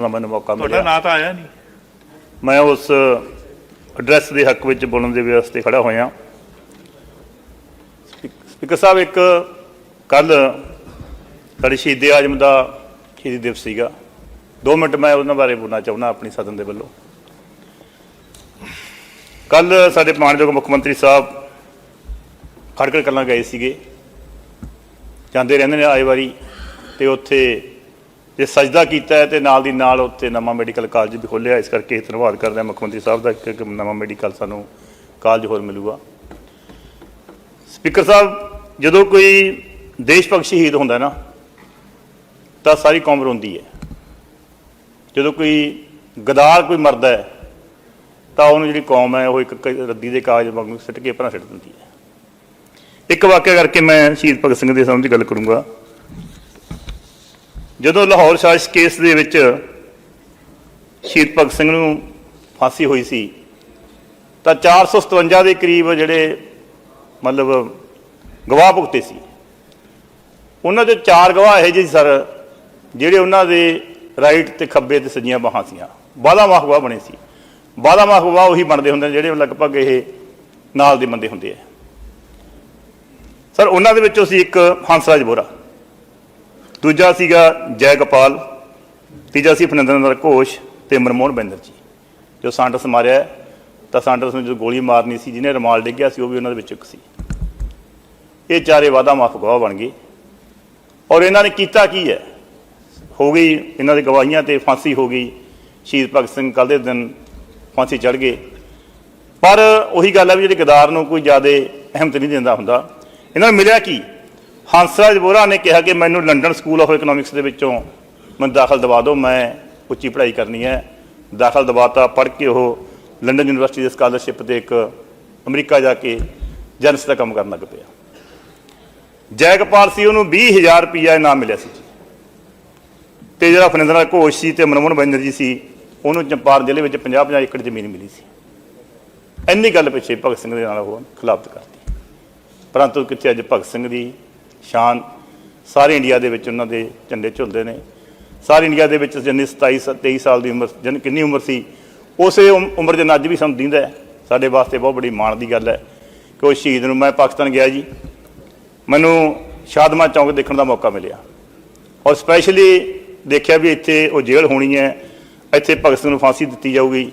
ਦਾ ਮੈਨੂੰ ਮੌਕਾ ਤੁਹਾਡਾ ਮਿਲਿਆ। ਨਾਂ ਤਾਂ ਆਇਆ ਨਹੀਂ। ਮੈਂ ਉਸ ਐਡਰੈਸ ਦੇ ਹੱਕ ਵਿੱਚ ਬੋਲਣ ਦੇ ਵਾਸਤੇ ਖੜਾ ਹੋਇਆ। ਸਪੀਕਰ ਸਾਹਿਬ ਇੱਕ ਕੱਲ ਸਾਡੇ ਸ਼ਹੀਦ ਆਜਮ ਦਾ ਸ਼ਹੀਦੀ ਦਿਵਸ ਸੀਗਾ। 2 ਮਿੰਟ ਮੈਂ ਉਹਨਾਂ ਬਾਰੇ ਬੋਲਣਾ ਚਾਹੁੰਦਾ ਆਪਣੀ ਸਦਨ ਦੇ ਵੱਲੋਂ। ਕੱਲ ਸਾਡੇ ਮਾਨਯੋਗ ਮੁੱਖ ਮੰਤਰੀ ਸਾਹਿਬ ਖੜਕੜ ਕਲਾਂ ਗਏ ਸੀਗੇ। ਜਾਂਦੇ ਰਹਿੰਦੇ ਨੇ ਆਏ ਵਾਰੀ ਤੇ ਉੱਥੇ ਜੇ ਸਜਦਾ ਕੀਤਾ ਹੈ ਤੇ ਨਾਲ ਦੀ ਨਾਲ ਉੱਥੇ ਨਵਾਂ ਮੈਡੀਕਲ ਕਾਲਜ ਵੀ ਖੋਲ੍ਹਿਆ। ਇਸ ਕਰਕੇ ਧੰਨਵਾਦ ਕਰਦੇ ਹਾਂ ਮੁੱਖ ਮੰਤਰੀ ਸਾਹਿਬ ਦਾ ਕਿ ਨਵਾਂ ਮੈਡੀਕਲ ਸਾਨੂੰ ਕਾਲਜ ਹੋਰ ਮਿਲੂਗਾ। ਸਪੀਕਰ ਸਾਹਿਬ, ਜਦੋਂ ਕੋਈ ਦੇਸ਼ ਭਗਤ ਸ਼ਹੀਦ ਹੁੰਦਾ ਨਾ, ਤਾਂ ਸਾਰੀ ਕੌਮ ਰੋਂਦੀ ਹੈ। ਜਦੋਂ ਕੋਈ ਗਦਾਰ ਕੋਈ ਮਰਦਾ ਹੈ, ਤਾਂ ਉਹਨੂੰ ਜਿਹੜੀ ਕੌਮ ਹੈ, ਉਹ ਇੱਕ ਕ- ਰੱਦੀ ਦੇ ਕਾਗਜ਼ ਵਾਂਗੂ ਸਿੱਟ ਕੇ ਪਰਾਂ ਸਿੱਟ ਦਿੰਦੀ ਹੈ। ਇੱਕ ਵਾਕਿਆ ਕਰਕੇ ਮੈਂ ਸ਼ਹੀਦ ਭਗਤ ਸਿੰਘ ਦੇ ਸਾਹਮਣੇ ਗੱਲ ਕਰੂੰਗਾ। ਜਦੋਂ ਲਾਹੌਰ ਸਾਜ਼ਿਸ਼ ਕੇਸ ਦੇ ਵਿੱਚ ਸ਼ਹੀਦ ਭਗਤ ਸਿੰਘ ਨੂੰ ਫਾਂਸੀ ਹੋਈ ਸੀ, ਤਾਂ 457 ਦੇ ਕਰੀਬ ਜਿਹੜੇ ਮਤਲਬ ਗਵਾਹ ਭੁਗਤੇ ਸੀ। ਉਹਨਾਂ ਦੇ ਚਾਰ ਗਵਾਹ ਇਹੋ ਜਿਹੇ ਸਰ, ਜਿਹੜੇ ਉਹਨਾਂ ਦੇ ਰਾਈਟ ਤੇ ਖੱਬੇ ਤੇ ਸੱਜੀਆਂ ਬਾਹਾਂ ਸੀਆਂ। ਬਾਲਾ ਮਾਹ ਗਵਾਹ ਬਣੇ ਸੀ। ਬਾਲਾ ਮਾਹ ਗਵਾਹ ਉਹੀ ਬਣਦੇ ਹੁੰਦੇ ਨੇ, ਜਿਹੜੇ ਲਗਭਗ ਇਹ ਨਾਲ ਦੇ ਬੰਦੇ ਹੁੰਦੇ ਆ। ਸਰ, ਉਹਨਾਂ ਦੇ ਵਿੱਚੋਂ ਸੀ ਇੱਕ ਹੰਸਰਾਜ ਬੋਰਾ ਦੂਜਾ ਸੀਗਾ ਜੈ ਗੋਪਾਲ ਤੀਜਾ ਸੀ ਫਨਿੰਦਰ ਘੋਸ਼ ਤੇ ਮਨਮੋਹਨ ਬੈਨਰਜੀ ਜੋ। ਸਾਂਟਸ ਮਾਰਿਆ ਤਾਂ ਸਾਂਟਸ ਨੂੰ ਜੋ ਗੋਲੀ ਮਾਰਨੀ ਸੀ, ਜਿਹਨੇ ਰਮਾਲ ਡਿੱਗਿਆ ਸੀ, ਉਹ ਵੀ ਉਹਨਾਂ ਦੇ ਵਿੱਚ ਇੱਕ ਸੀ। ਇਹ ਚਾਰੇ ਵਾਦਾ ਮਾਫ ਗਵਾਹ ਬਣ ਗਏ। ਔਰ ਇਹਨਾਂ ਨੇ ਕੀਤਾ ਕੀ ਹੈ? ਹੋ ਗਈ ਇਹਨਾਂ ਦੇ ਗਵਾਹੀਆਂ ਤੇ ਫਾਂਸੀ ਹੋ ਗਈ। ਸ਼ਹੀਦ ਭਗਤ ਸਿੰਘ ਕੱਲ੍ਹ ਦੇ ਦਿਨ ਫਾਂਸੀ ਚੜ ਗਏ। ਪਰ ਉਹੀ ਗੱਲ ਹੈ ਵੀ ਜਿਹੜੇ ਗਦਾਰ ਨੂੰ ਕੋਈ ਜ਼ਿਆਦਾ ਅਹਿਮਤ ਨਹੀਂ ਦਿੰਦਾ ਹੁੰਦਾ। ਇਹਨਾਂ ਨੂੰ ਮਿਲਿਆ ਕੀ? ਹੰਸਰਾਜ ਬੋਰਾ ਨੇ ਕਿਹਾ ਕਿ ਮੈਨੂੰ ਲੰਡਨ ਸਕੂਲ ਆਫ ਇਕਨੋਮਿਕਸ ਦੇ ਵਿੱਚੋਂ ਮੈਨੂੰ ਦਾਖਲ ਦਿਵਾ ਦਿਓ, ਮੈਂ ਉੱਚੀ ਪੜ੍ਹਾਈ ਕਰਨੀ ਹੈ। ਦਾਖਲ ਦਿਵਾਤਾ, ਪੜ੍ਹ ਕੇ ਉਹ ਲੰਡਨ ਯੂਨੀਵਰਸਿਟੀ ਦੇ ਸਕਾਲਰਸ਼ਿਪ ਤੇ ਇੱਕ ਅਮਰੀਕਾ ਜਾ ਕੇ ਜਨਸ ਦਾ ਕੰਮ ਕਰਨ ਲੱਗ ਪਿਆ। ਜੈਗਪਾਲ ਸੀ, ਉਹਨੂੰ 20000 ਰੁਪਈਆ ਇਨਾਮ ਮਿਲਿਆ ਸੀ ਜੀ। ਤੇ ਜਿਹੜਾ ਫਨਿੰਦਰ ਘੋਸ਼ ਸੀ ਤੇ ਮਨਮੋਹਨ ਬੈਨਰਜੀ ਸੀ, ਉਹਨੂੰ ਚੰਪਾਰ ਜ਼ਿਲ੍ਹੇ ਵਿੱਚ 50-50 ਏਕੜ ਜ਼ਮੀਨ ਮਿਲੀ ਸੀ। ਇੰਨੀ ਗੱਲ ਪਿੱਛੇ ਭਗਤ ਸਿੰਘ ਦੇ ਨਾਲ ਉਹ ਖਿਲਾਫਤ ਕਰਦੀ ਪਰੰਤੂ ਕਿੱਥੇ ਅੱਜ ਭਗਤ ਸਿੰਘ ਦੀ ਸ਼ਾਨ ਸਾਰੇ ਇੰਡੀਆ ਦੇ ਵਿੱਚ ਉਹਨਾਂ ਦੇ ਝੰਡੇ ਝੁਲਦੇ ਨੇ। ਸਾਰੇ ਇੰਡੀਆ ਦੇ ਵਿੱਚ ਜਿੰਨੀ 27 ਸ- 23 ਸਾਲ ਦੀ ਉਮਰ, ਜਨ, ਕਿੰਨੀ ਉਮਰ ਸੀ, ਉਸੇ ਉਮ- ਉਮਰ ਦੇ ਅੱਜ ਵੀ ਸਾਨੂੰ ਦਿੰਦਾ ਸਾਡੇ ਵਾਸਤੇ ਬਹੁਤ ਬੜੀ ਮਾਣ ਦੀ ਗੱਲ ਹੈ ਕਿ ਉਹ ਸ਼ਹੀਦ ਨੂੰ ਮੈਂ ਪਾਕਿਸਤਾਨ ਗਿਆ ਜੀ। ਮੈਨੂੰ ਸ਼ਾਦਮਾ ਚੌਂਕ ਦੇਖਣ ਦਾ ਮੌਕਾ ਮਿਲਿਆ। ਔਰ ਸਪੈਸ਼ਲੀ ਦੇਖਿਆ ਵੀ ਇੱਥੇ ਉਹ ਜੇਲ੍ਹ ਹੋਣੀ ਹੈ। ਇੱਥੇ ਭਗਤ ਸਿੰਘ ਨੂੰ ਫਾਂਸੀ ਦਿੱਤੀ ਜਾਊਗੀ।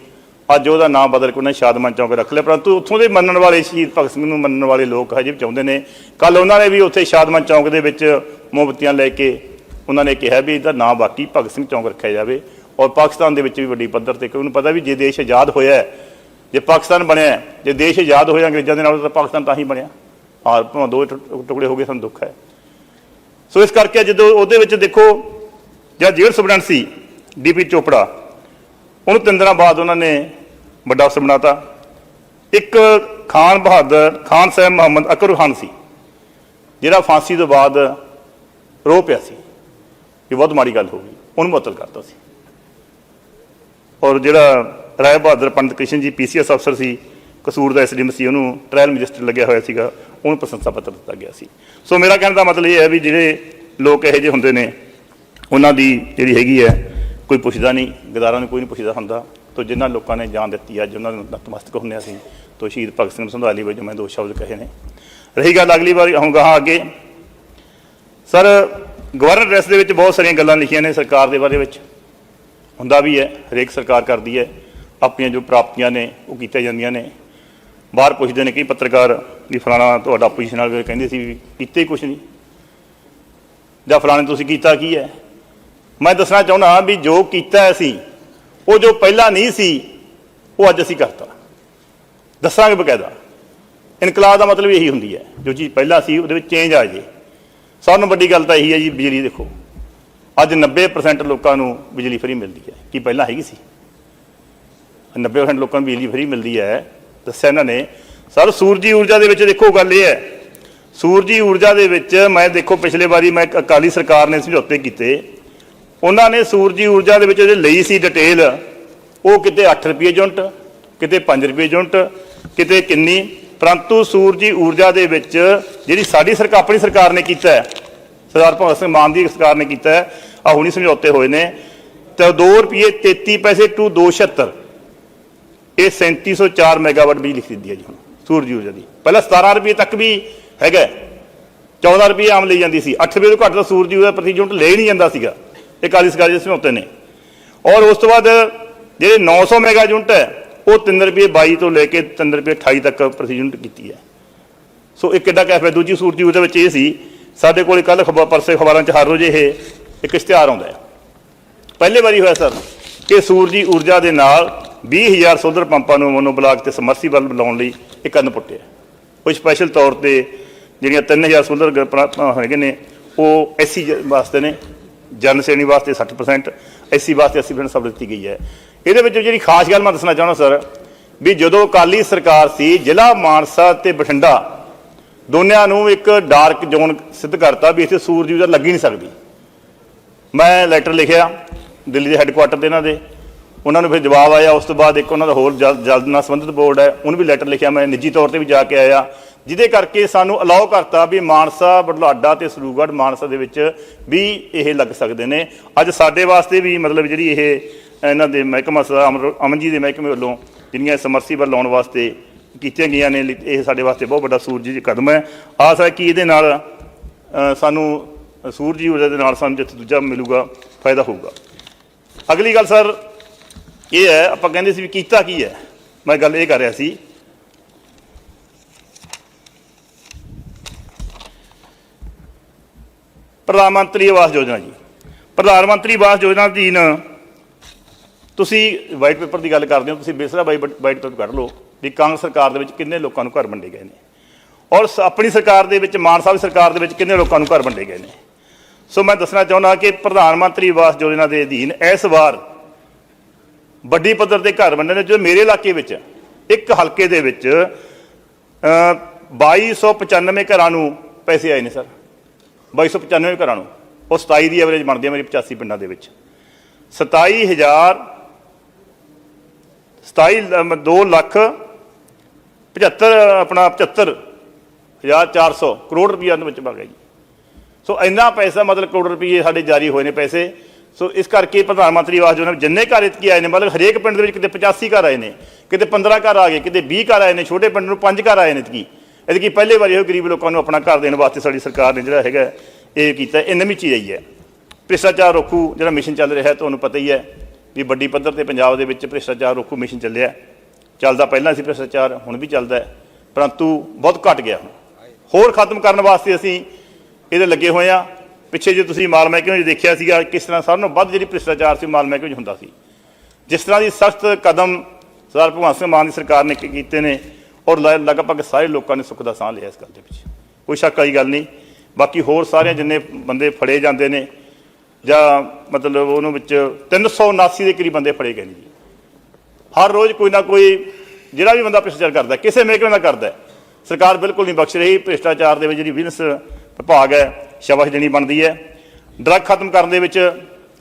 ਅੱਜ ਉਹਦਾ ਨਾਮ ਬਦਲ ਕੇ ਉਹਨੇ ਸ਼ਾਦਮਾਨ ਚੌਂਕ ਰੱਖ ਲਿਆ। ਪਰੰਤੂ ਉੱਥੋਂ ਦੇ ਮੰਨਣ ਵਾਲੇ ਸ਼ਹੀਦ ਭਗਤ ਸਿੰਘ ਨੂੰ ਮੰਨਣ ਵਾਲੇ ਲੋਕ ਹਜੇ ਵੀ ਚਾਹੁੰਦੇ ਨੇ। ਕੱਲ ਉਹਨਾਂ ਨੇ ਵੀ ਉੱਥੇ ਸ਼ਾਦਮਾਨ ਚੌਂਕ ਦੇ ਵਿੱਚ ਮੋਮਬੱਤੀਆਂ ਲੈ ਕੇ ਉਹਨਾਂ ਨੇ ਕਿਹਾ ਵੀ ਇਹਦਾ ਨਾਮ ਬਾਕੀ ਭਗਤ ਸਿੰਘ ਚੌਂਕ ਰੱਖਿਆ ਜਾਵੇ ਔਰ ਪਾਕਿਸਤਾਨ ਦੇ ਵਿੱਚ ਵੀ ਵੱਡੀ ਪੱਧਰ ਤੇ, ਕਿਉਂਕਿ ਉਹਨੂੰ ਪਤਾ ਵੀ ਜੇ ਦੇਸ਼ ਆਜ਼ਾਦ ਹੋਇਆ ਜੇ ਪਾਕਿਸਤਾਨ ਬਣਿਆ ਜੇ ਦੇਸ਼ ਆਜ਼ਾਦ ਹੋਇਆ ਅੰਗਰੇਜ਼ਾਂ ਦੇ ਨਾਲ, ਤਾਂ ਪਾਕਿਸਤਾਨ ਤਾਂ ਹੀ ਬਣਿਆ। ਔਰ ਭਾਵੇਂ ਦੋ ਟੁ- ਟੁਕੜੇ ਹੋ ਗਏ, ਸਾਨੂੰ ਦੁੱਖ ਹੈ। ਸੋ ਇਸ ਕਰਕੇ ਜਦੋਂ ਉਹਦੇ ਵਿੱਚ ਦੇਖੋ ਜਿਹੜਾ ਜੇਲ੍ਹ ਸੁਪਰਡੈਂਟ ਸੀ ਡੀਪੀ ਚੋਪੜਾ, ਉਹਨੂੰ ਤਿੰਨ ਦਿਨਾਂ ਬਾਅਦ ਉਹਨਾਂ ਨੇ ਵੱਡਾ ਅਫਸਰ ਬਣਾਤਾ। ਇੱਕ ਖਾਨ ਬਹਾਦਰ, ਖਾਨ ਸਾਹਿਬ ਮੁਹੰਮਦ ਅਕਰ ਖਾਨ ਸੀ, ਜਿਹੜਾ ਫਾਂਸੀ ਤੋਂ ਬਾਅਦ ਰੋ ਪਿਆ ਸੀ ਇਹ ਬਹੁਤ ਮਾੜੀ ਗੱਲ ਹੋ ਗਈ, ਉਹਨੂੰ ਮੁਅੱਤਲ ਕਰਤਾ ਸੀ। ਔਰ ਜਿਹੜਾ ਰਾਏ ਬਹਾਦਰ ਪੰਡਤ ਕ੍ਰਿਸ਼ਨ ਜੀ ਪੀਸੀਐਸ ਅਫਸਰ ਸੀ, ਕਸੂਰ ਦਾ ਐਸਡੀਐਮ ਸੀ, ਉਹਨੂੰ ਟ੍ਰਾਇਲ ਮੈਜਿਸਟਰ ਲੱਗਿਆ ਹੋਇਆ ਸੀਗਾ, ਉਹਨੂੰ ਪ੍ਰਸ਼ੰਸਾ ਪੱਤਰ ਦਿੱਤਾ ਗਿਆ ਸੀ। ਸੋ ਮੇਰਾ ਕਹਿਣ ਦਾ ਮਤਲਬ ਇਹ ਹੈ ਵੀ ਜਿਹੜੇ ਲੋਕ ਇਹੋ ਜਿਹੇ ਹੁੰਦੇ ਨੇ, ਉਹਨਾਂ ਦੀ ਜਿਹੜੀ ਹੈਗੀ ਹੈ, ਕੋਈ ਪੁੱਛਦਾ ਨਹੀਂ, ਗਦਾਰਾਂ ਨੂੰ ਕੋਈ ਨਹੀਂ ਪੁੱਛਦਾ ਹੁੰਦਾ। ਤੋਂ ਜਿਨ੍ਹਾਂ ਲੋਕਾਂ ਨੇ ਜਾਨ ਦਿੱਤੀ ਅੱਜ ਉਹਨਾਂ ਨੂੰ ਨਤਮਸਤਕ ਹੁੰਦੇ ਅਸੀਂ, ਤੋ ਸ਼ਹੀਦ ਭਗਤ ਸਿੰਘ ਸੰਧਾਲੀ ਵਜੋਂ ਮੈਂ ਦੋ ਸ਼ਬਦ ਕਹੇ ਨੇ। ਰਹੀ ਗੱਲ ਅਗਲੀ ਵਾਰ ਹੁਣ ਅੱਗੇ। ਸਰ, ਗਵਰਨਰ ਐਡਰੈਸ ਦੇ ਵਿੱਚ ਬਹੁਤ ਸਾਰੀਆਂ ਗੱਲਾਂ ਲਿਖੀਆਂ ਨੇ ਸਰਕਾਰ ਦੇ ਬਾਰੇ ਵਿੱਚ। ਹੁੰਦਾ ਵੀ ਹੈ, ਹਰੇਕ ਸਰਕਾਰ ਕਰਦੀ ਹੈ, ਆਪਣੀਆਂ ਜੋ ਪ੍ਰਾਪਤੀਆਂ ਨੇ, ਉਹ ਕੀਤੀਆਂ ਜਾਂਦੀਆਂ ਨੇ। ਬਾਹਰ ਪੁੱਛਦੇ ਨੇ ਕਿ ਪੱਤਰਕਾਰ ਵੀ ਫਲਾਣਾ ਤੁਹਾਡਾ ਆਪੋਜੀਸ਼ਨ ਵਾਲੇ ਕਹਿੰਦੇ ਸੀ ਵੀ ਕੀਤੇ ਹੀ ਕੁਛ ਨਹੀਂ। ਜਾਂ ਫਲਾਣੇ ਤੁਸੀਂ ਕੀਤਾ ਕੀ ਹੈ? ਮੈਂ ਦੱਸਣਾ ਚਾਹੁੰਦਾ ਵੀ ਜੋ ਕੀਤਾ ਅਸੀਂ ਉਹ ਜੋ ਪਹਿਲਾਂ ਨਹੀਂ ਸੀ, ਉਹ ਅੱਜ ਅਸੀਂ ਕਰਤਾ। ਦੱਸਾਂਗੇ ਬਕਾਇਦਾ। ਇਨਕਲਾਬ ਦਾ ਮਤਲਬ ਇਹੀ ਹੁੰਦੀ ਹੈ, ਜੋ ਚੀਜ਼ ਪਹਿਲਾਂ ਸੀ, ਉਹਦੇ ਵਿੱਚ ਚੇਂਜ ਆ ਜੇ। ਸਭ ਤੋਂ ਵੱਡੀ ਗੱਲ ਤਾਂ ਇਹੀ ਹੈ ਜੀ, ਬਿਜਲੀ ਦੇਖੋ। ਅੱਜ 90% ਲੋਕਾਂ ਨੂੰ ਬਿਜਲੀ ਫਰੀ ਮਿਲਦੀ ਹੈ, ਕੀ ਪਹਿਲਾਂ ਹੈਗੀ ਸੀ? 90% ਲੋਕਾਂ ਨੂੰ ਬਿਜਲੀ ਫਰੀ ਮਿਲਦੀ ਹੈ, ਦੱਸਿਆ ਇਹਨਾਂ ਨੇ। ਸਰ, ਸੂਰਜੀ ਊਰਜਾ ਦੇ ਵਿੱਚ ਦੇਖੋ, ਗੱਲ ਇਹ ਹੈ। ਸੂਰਜੀ ਊਰਜਾ ਦੇ ਵਿੱਚ ਮੈਂ ਦੇਖੋ, ਪਿਛਲੇ ਵਾਰੀ ਮੈਂ ਅਕਾਲੀ ਸਰਕਾਰ ਨੇ ਸਮਝੌਤੇ ਕੀਤੇ। ਉਹਨਾਂ ਨੇ ਸੂਰਜੀ ਊਰਜਾ ਦੇ ਵਿੱਚ ਜਿਹੜੇ ਲਈ ਸੀ ਡਿਟੇਲ ਉਹ ਕਿਤੇ 8 ਰੁਪਏ ਯੂਨਿਟ, ਕਿਤੇ 5 ਰੁਪਏ ਯੂਨਿਟ, ਕਿਤੇ ਕਿੰਨੀ, ਪਰੰਤੂ ਸੂਰਜੀ ਊਰਜਾ ਦੇ ਵਿੱਚ ਜਿਹੜੀ ਸਾਡੀ ਸਰਕਾਰ ਆਪਣੀ ਸਰਕਾਰ ਨੇ ਕੀਤਾ ਹੈ, ਸਰਦਾਰ ਭਗਤ ਸਿੰਘ ਮਾਨ ਦੀ ਸਰਕਾਰ ਨੇ ਕੀਤਾ ਹੈ ਆ ਹੁਣੀ ਸਮਝੌਤੇ ਹੋਏ ਨੇ, ਤੇ 2 ਰੁਪਏ 33 ਪੈਸੇ ਟੂ 276 ਇਹ 3704 ਮੈਗਾਵਾਟ ਬਿਜਲੀ ਖਰੀਦੀ ਹੈ ਜੀ ਹੁਣ, ਸੂਰਜ ਊਰਜਾ ਦੀ ਪਹਿਲਾਂ 17 ਰੁਪਏ ਤੱਕ ਵੀ ਹੈਗਾ ਹੈ। 14 ਰੁਪਏ ਆਮ ਲਈ ਜਾਂਦੀ ਸੀ 8 ਰੁਪਏ ਤੋਂ ਘੱਟ ਤਾਂ ਸੂਰਜੀ ਊਰਜਾ ਪ੍ਰਤੀ ਯੂਨਿਟ ਲੈ ਹੀ ਨਹੀਂ ਜਾਂਦਾ ਸੀਗਾ ਇਹ ਕਾਲੀ ਸਰਕਾਰ ਦੇ ਸਮਝੌਤੇ ਨੇ। ਔਰ ਉਸ ਤੋਂ ਬਾਅਦ ਜਿਹੜੇ 900 ਮੈਗਾ ਯੂਨਿਟ ਹੈ, ਉਹ 3 ਰੁਪਏ 22 ਤੋਂ ਲੈ ਕੇ 3 ਰੁਪਏ 28 ਤੱਕ ਪ੍ਰਤੀ ਯੂਨਿਟ ਕੀਤੀ ਹੈ। ਸੋ ਇਹ ਕਿੱਡਾ ਕੈਫੇ ਦੂਜੀ ਸੂਰਜੀ ਉਹਦੇ ਵਿੱਚ ਇਹ ਸੀ, ਸਾਡੇ ਕੋਲ ਕੱਲ ਖਬਰ, ਪਰਸੇ ਅਖਬਾਰਾਂ 'ਚ ਹਰ ਰੋਜ਼ ਇਹ ਇੱਕ ਇਸ਼ਤਿਹਾਰ ਆਉਂਦਾ ਹੈ। ਪਹਿਲੇ ਵਾਰੀ ਹੋਇਆ ਸਰ ਕਿ ਸੂਰਜੀ ਊਰਜਾ ਦੇ ਨਾਲ 20000 ਸੋਲਰ ਪੰਪਾਂ ਨੂੰ ਮੋਨੋ ਬਲਾਕ ਤੇ ਸਮਰਸੀਬਲ ਲਾਉਣ ਲਈ ਇਹ ਕੰਨ ਪੁੱਟਿਆ। ਉਹ ਸਪੈਸ਼ਲ ਤੌਰ ਤੇ ਜਿਹੜੀਆਂ 3000 ਸੋਲਰ ਗ- ਹੈਗੇ ਨੇ, ਉਹ ਐਸਸੀ ਵਾਸਤੇ ਨੇ ਜਨ ਸ਼੍ਰੇਣੀ ਵਾਸਤੇ 60% ਐਸਸੀ ਵਾਸਤੇ 80% ਸਭ ਦਿੱਤੀ ਗਈ ਹੈ। ਇਹਦੇ ਵਿੱਚ ਜਿਹੜੀ ਖਾਸ ਗੱਲ ਮੈਂ ਦੱਸਣਾ ਚਾਹੁੰਦਾ, ਸਰ, ਵੀ ਜਦੋਂ ਅਕਾਲੀ ਸਰਕਾਰ ਸੀ, ਜ਼ਿਲ੍ਹਾ ਮਾਨਸਾ ਤੇ ਬਠਿੰਡਾ ਦੋਨਿਆਂ ਨੂੰ ਇੱਕ ਡਾਰਕ ਜ਼ੋਨ ਸਿੱਧ ਕਰਤਾ ਵੀ ਇੱਥੇ ਸੂਰਜ ਵੀ ਊਰਜਾ ਲੱਗੀ ਨਹੀਂ ਸਕਦੀ। ਮੈਂ ਲੈਟਰ ਲਿਖਿਆ, ਦਿੱਲੀ ਦੇ ਹੈੱਡਕੁਆਟਰ ਤੇ ਇਹਨਾਂ ਦੇ। ਉਹਨਾਂ ਨੂੰ ਫਿਰ ਜਵਾਬ ਆਇਆ, ਉਸ ਤੋਂ ਬਾਅਦ ਇੱਕ ਉਹਨਾਂ ਦਾ ਹੋਰ ਜਲ- ਜਲਦ ਨਾਲ ਸੰਬੰਧਿਤ ਬੋਰਡ ਹੈ, ਉਹਨੂੰ ਵੀ ਲੈਟਰ ਲਿਖਿਆ, ਮੈਂ ਨਿੱਜੀ ਤੌਰ ਤੇ ਵੀ ਜਾ ਕੇ ਆਇਆ। ਜਿਹਦੇ ਕਰਕੇ ਸਾਨੂੰ ਅਲਾਉ ਕਰਤਾ ਵੀ ਮਾਨਸਾ, ਬਡਲਾਡਾ ਤੇ ਸਰੂਗੜ੍ਹ ਮਾਨਸਾ ਦੇ ਵਿੱਚ ਵੀ ਇਹ ਲੱਗ ਸਕਦੇ ਨੇ। ਅੱਜ ਸਾਡੇ ਵਾਸਤੇ ਵੀ ਮਤਲਬ ਜਿਹੜੀ ਇਹ, ਇਹਨਾਂ ਦੇ ਮਹਿਕਮਾ ਸਦਾ ਅਮਰ- ਅਮਨ ਜੀ ਦੇ ਮਹਿਕਮੇ ਵੱਲੋਂ ਜਿਹੜੀਆਂ ਸਮਰਸੀਬਲ ਲਾਉਣ ਵਾਸਤੇ ਕੀਤੀਆਂ ਗਈਆਂ ਨੇ ਲਿ- ਇਹ ਸਾਡੇ ਵਾਸਤੇ ਬਹੁਤ ਵੱਡਾ ਸੂਰਜੀ ਕਦਮ ਹੈ। ਆਸ ਹੈ ਕਿ ਇਹਦੇ ਨਾਲ ਸਾਨੂੰ ਸੂਰਜੀ ਊਰਜਾ ਦੇ ਨਾਲ ਸਾਨੂੰ ਜਿੱਥੇ ਦੂਜਾ ਮਿਲੂਗਾ, ਫਾਇਦਾ ਹੋਊਗਾ। ਅਗਲੀ ਗੱਲ ਸਰ, ਇਹ ਹੈ, ਆਪਾਂ ਕਹਿੰਦੇ ਸੀ ਵੀ ਕੀਤਾ ਕੀ ਹੈ? ਮੈਂ ਗੱਲ ਇਹ ਕਰ ਰਿਹਾ ਸੀ ਪ੍ਰਧਾਨ ਮੰਤਰੀ ਆਵਾਸ ਯੋਜਨਾ ਜੀ। ਪ੍ਰਧਾਨ ਮੰਤਰੀ ਆਵਾਸ ਯੋਜਨਾ ਅਧੀਨ ਤੁਸੀਂ ਵਾਈਟ ਪੇਪਰ ਦੀ ਗੱਲ ਕਰਦੇ ਹੋ ਤੁਸੀਂ ਬੇਸਰਾ ਵਾਈਟ ਪੇਪਰ ਕੱਢ ਲਓ ਵੀ ਕਾਂਗਰਸ ਸਰਕਾਰ ਦੇ ਵਿੱਚ ਕਿੰਨੇ ਲੋਕਾਂ ਨੂੰ ਘਰ ਵੰਡੇ ਗਏ ਨੇ। ਔਰ ਆਪਣੀ ਸਰਕਾਰ ਦੇ ਵਿੱਚ ਮਾਨ ਸਾਹਿਬ ਸਰਕਾਰ ਦੇ ਵਿੱਚ ਕਿੰਨੇ ਲੋਕਾਂ ਨੂੰ ਘਰ ਵੰਡੇ ਗਏ ਨੇ। ਸੋ ਮੈਂ ਦੱਸਣਾ ਚਾਹੁੰਦਾ ਕਿ ਪ੍ਰਧਾਨ ਮੰਤਰੀ ਆਵਾਸ ਯੋਜਨਾ ਦੇ ਅਧੀਨ ਇਸ ਵਾਰ ਵੱਡੀ ਪੱਧਰ ਤੇ ਘਰ ਵੰਡੇ ਨੇ ਜੋ ਮੇਰੇ ਇਲਾਕੇ ਵਿੱਚ ਇੱਕ ਹਲਕੇ ਦੇ ਵਿੱਚ ਅ, 2295 ਘਰਾਂ ਨੂੰ ਪੈਸੇ ਆਏ ਨੇ ਸਰ। 2295 ਘਰਾਂ ਨੂੰ। ਉਹ 27 ਦੀ ਐਵਰੇਜ ਬਣਦੀ ਹੈ ਮੇਰੀ 85 ਪਿੰਡਾਂ ਦੇ ਵਿੱਚ। 27000 27 2 ਲੱਖ 75 ਆਪਣਾ 75400 ਕਰੋੜ ਰੁਪਈਆ ਦੇ ਵਿੱਚ ਵਗ ਗਿਆ ਜੀ। ਸੋ ਇੰਨਾ ਪੈਸਾ, ਮਤਲਬ ਕਰੋੜ ਰੁਪਏ ਸਾਡੇ ਜਾਰੀ ਹੋਏ ਨੇ ਪੈਸੇ। ਸੋ ਇਸ ਕਰਕੇ ਪ੍ਰਧਾਨ ਮੰਤਰੀ ਆਵਾਸ ਯੋਜਨਾ ਜਿੰਨੇ ਘਰ ਇਤਕੀ ਆਏ ਨੇ, ਮਤਲਬ ਹਰੇਕ ਪਿੰਡ ਦੇ ਵਿੱਚ ਕਿਤੇ 85 ਘਰ ਆਏ ਨੇ, ਕਿਤੇ 15 ਘਰ ਆ ਗਏ, ਕਿਤੇ 20 ਘਰ ਆਏ ਨੇ, ਛੋਟੇ ਪਿੰਡ ਨੂੰ 5 ਘਰ ਆਏ ਨੇ ਇਤਕੀ ਇਹਦੇ ਇਤਕੀ ਪਹਿਲੇ ਵਾਰੀ ਇਹ ਗਰੀਬ ਲੋਕਾਂ ਨੂੰ ਆਪਣਾ ਘਰ ਦੇਣ ਵਾਸਤੇ ਸਾਡੀ ਸਰਕਾਰ ਨੇ ਜਿਹੜਾ ਹੈਗਾ ਇਹ ਕੀਤਾ, ਇਹ ਨਵੀਂ ਚੀਜ਼ ਆਈ ਹੈ। ਭ੍ਰਿਸ਼ਟਾਚਾਰ ਰੋਕੂ ਜਿਹੜਾ ਮਿਸ਼ਨ ਚੱਲ ਰਿਹਾ ਤੁਹਾਨੂੰ ਪਤਾ ਹੀ ਹੈ ਵੀ ਵੱਡੀ ਪੱਧਰ ਤੇ ਪੰਜਾਬ ਦੇ ਵਿੱਚ ਭ੍ਰਿਸ਼ਟਾਚਾਰ ਰੋਕੂ ਮਿਸ਼ਨ ਚੱਲਿਆ। ਚੱਲਦਾ ਪਹਿਲਾਂ ਸੀ ਭ੍ਰਿਸ਼ਟਾਚਾਰ, ਹੁਣ ਵੀ ਚੱਲਦਾ ਪਰੰਤੂ ਬਹੁਤ ਘਟ ਗਿਆ ਹੁਣ। ਹੋਰ ਖਤਮ ਕਰਨ ਵਾਸਤੇ ਅਸੀਂ ਇਹਦੇ ਲੱਗੇ ਹੋਏ ਆ ਪਿੱਛੇ ਜੇ ਤੁਸੀਂ ਮਾਲ ਮਹਿਕਮੇ 'ਚ ਦੇਖਿਆ ਸੀਗਾ ਕਿਸ ਤਰ੍ਹਾਂ ਸਾਰਿਆਂ ਨਾਲੋਂ ਵੱਧ ਜਿਹੜੀ ਭ੍ਰਿਸ਼ਟਾਚਾਰ ਸੀ ਮਾਲ ਮਹਿਕਮੇ 'ਚ ਹੁੰਦਾ ਸੀ। ਜਿਸ ਤਰ੍ਹਾਂ ਦੀ ਸਖਤ ਕਦਮ ਸਰਦਾਰ ਭਗਵੰਤ ਸਿੰਘ ਮਾਨ ਦੀ ਸਰਕਾਰ ਨੇ ਕੀਤੇ ਨੇ ਔਰ ਲ- ਲਗਭਗ ਸਾਰੇ ਲੋਕਾਂ ਨੇ ਸੁੱਖ ਦਾ ਸਾਹ ਲਿਆ ਇਸ ਗੱਲ ਦੇ ਵਿੱਚ ਕੋਈ ਸ਼ੱਕ ਵਾਲੀ ਗੱਲ ਨਹੀਂ। ਬਾਕੀ ਹੋਰ ਸਾਰੇ ਜਿੰਨੇ ਬੰਦੇ ਫੜੇ ਜਾਂਦੇ ਨੇ, ਜਾਂ ਮਤਲਬ ਉਹਨੂੰ ਵਿੱਚ 379 ਦੇ ਕਰੀਬ ਬੰਦੇ ਫੜੇ ਗਏ ਨੇ ਜੀ। ਹਰ ਰੋਜ਼ ਕੋਈ ਨਾ ਕੋਈ, ਜਿਹੜਾ ਵੀ ਬੰਦਾ ਭ੍ਰਿਸ਼ਟਾਚਾਰ ਕਰਦਾ, ਕਿਸੇ ਮਹਿਕਮੇ ਦਾ ਕਰਦਾ ਸਰਕਾਰ ਬਿਲਕੁਲ ਨਹੀਂ ਬਖਸ਼ ਰਹੀ। ਭ੍ਰਿਸ਼ਟਾਚਾਰ ਦੇ ਵਿੱਚ ਜਿਹੜੀ ਵਿਜੀਲੈਂਸ ਵਿਭਾਗ ਹੈ, ਸ਼ਾਬਾਸ਼ ਦੇਣੀ ਬਣਦੀ ਹੈ। ਡਰੱਗ ਖਤਮ ਕਰਨ ਦੇ ਵਿੱਚ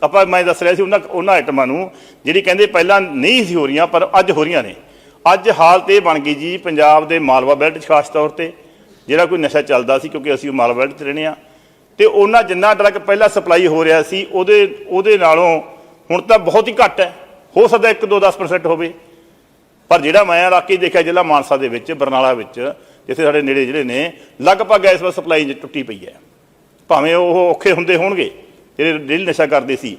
ਆਪਾਂ, ਮੈਂ ਦੱਸ ਰਿਹਾ ਸੀ ਉਹਨਾਂ ਉਹਨਾਂ ਆਈਟਮਾਂ ਨੂੰ, ਜਿਹੜੀ ਕਹਿੰਦੇ ਪਹਿਲਾਂ ਨਹੀਂ ਸੀ ਹੋ ਰਹੀਆਂ, ਪਰ ਅੱਜ ਹੋ ਰਹੀਆਂ ਨੇ। ਅੱਜ ਹਾਲਤ ਇਹ ਬਣ ਗਈ ਜੀ, ਪੰਜਾਬ ਦੇ ਮਾਲਵਾ ਬੈਲਟ 'ਚ ਖਾਸ ਤੌਰ ਤੇ ਜਿਹੜਾ ਕੋਈ ਨਸ਼ਾ ਚੱਲਦਾ ਸੀ ਕਿਉਂਕਿ ਅਸੀਂ ਉਹ ਮਾਲਵਾ ਬੈਲਟ 'ਚ ਰਹਿੰਦੇ ਆ ਤੇ ਉਹਨਾਂ ਜਿੰਨਾ ਡਰੱਗ ਪਹਿਲਾਂ ਸਪਲਾਈ ਹੋ ਰਿਹਾ ਸੀ, ਉਹਦੇ ਉਹਦੇ ਨਾਲੋਂ ਹੁਣ ਤਾਂ ਬਹੁਤ ਹੀ ਘੱਟ ਹੈ, ਹੋ ਸਕਦਾ 1 2 10% ਹੋਵੇ। ਪਰ ਜਿਹੜਾ ਮੈਂ ਇਲਾਕੇ ਦੇਖਿਆ ਜ਼ਿਲ੍ਹਾ ਮਾਨਸਾ ਦੇ ਵਿੱਚ, ਬਰਨਾਲਾ ਵਿੱਚ, ਜਿੱਥੇ ਸਾਡੇ ਨੇੜੇ ਜਿਹੜੇ ਨੇ, ਲਗਭਗ ਇਸ ਵਾਰ ਸਪਲਾਈ ਟੁੱਟੀ ਪਈ ਹੈ। ਭਾਵੇਂ ਉਹ ਔਖੇ ਹੁੰਦੇ ਹੋਣਗੇ, ਜਿਹੜੇ ਡੇਲੀ ਨਸ਼ਾ ਕਰਦੇ ਸੀ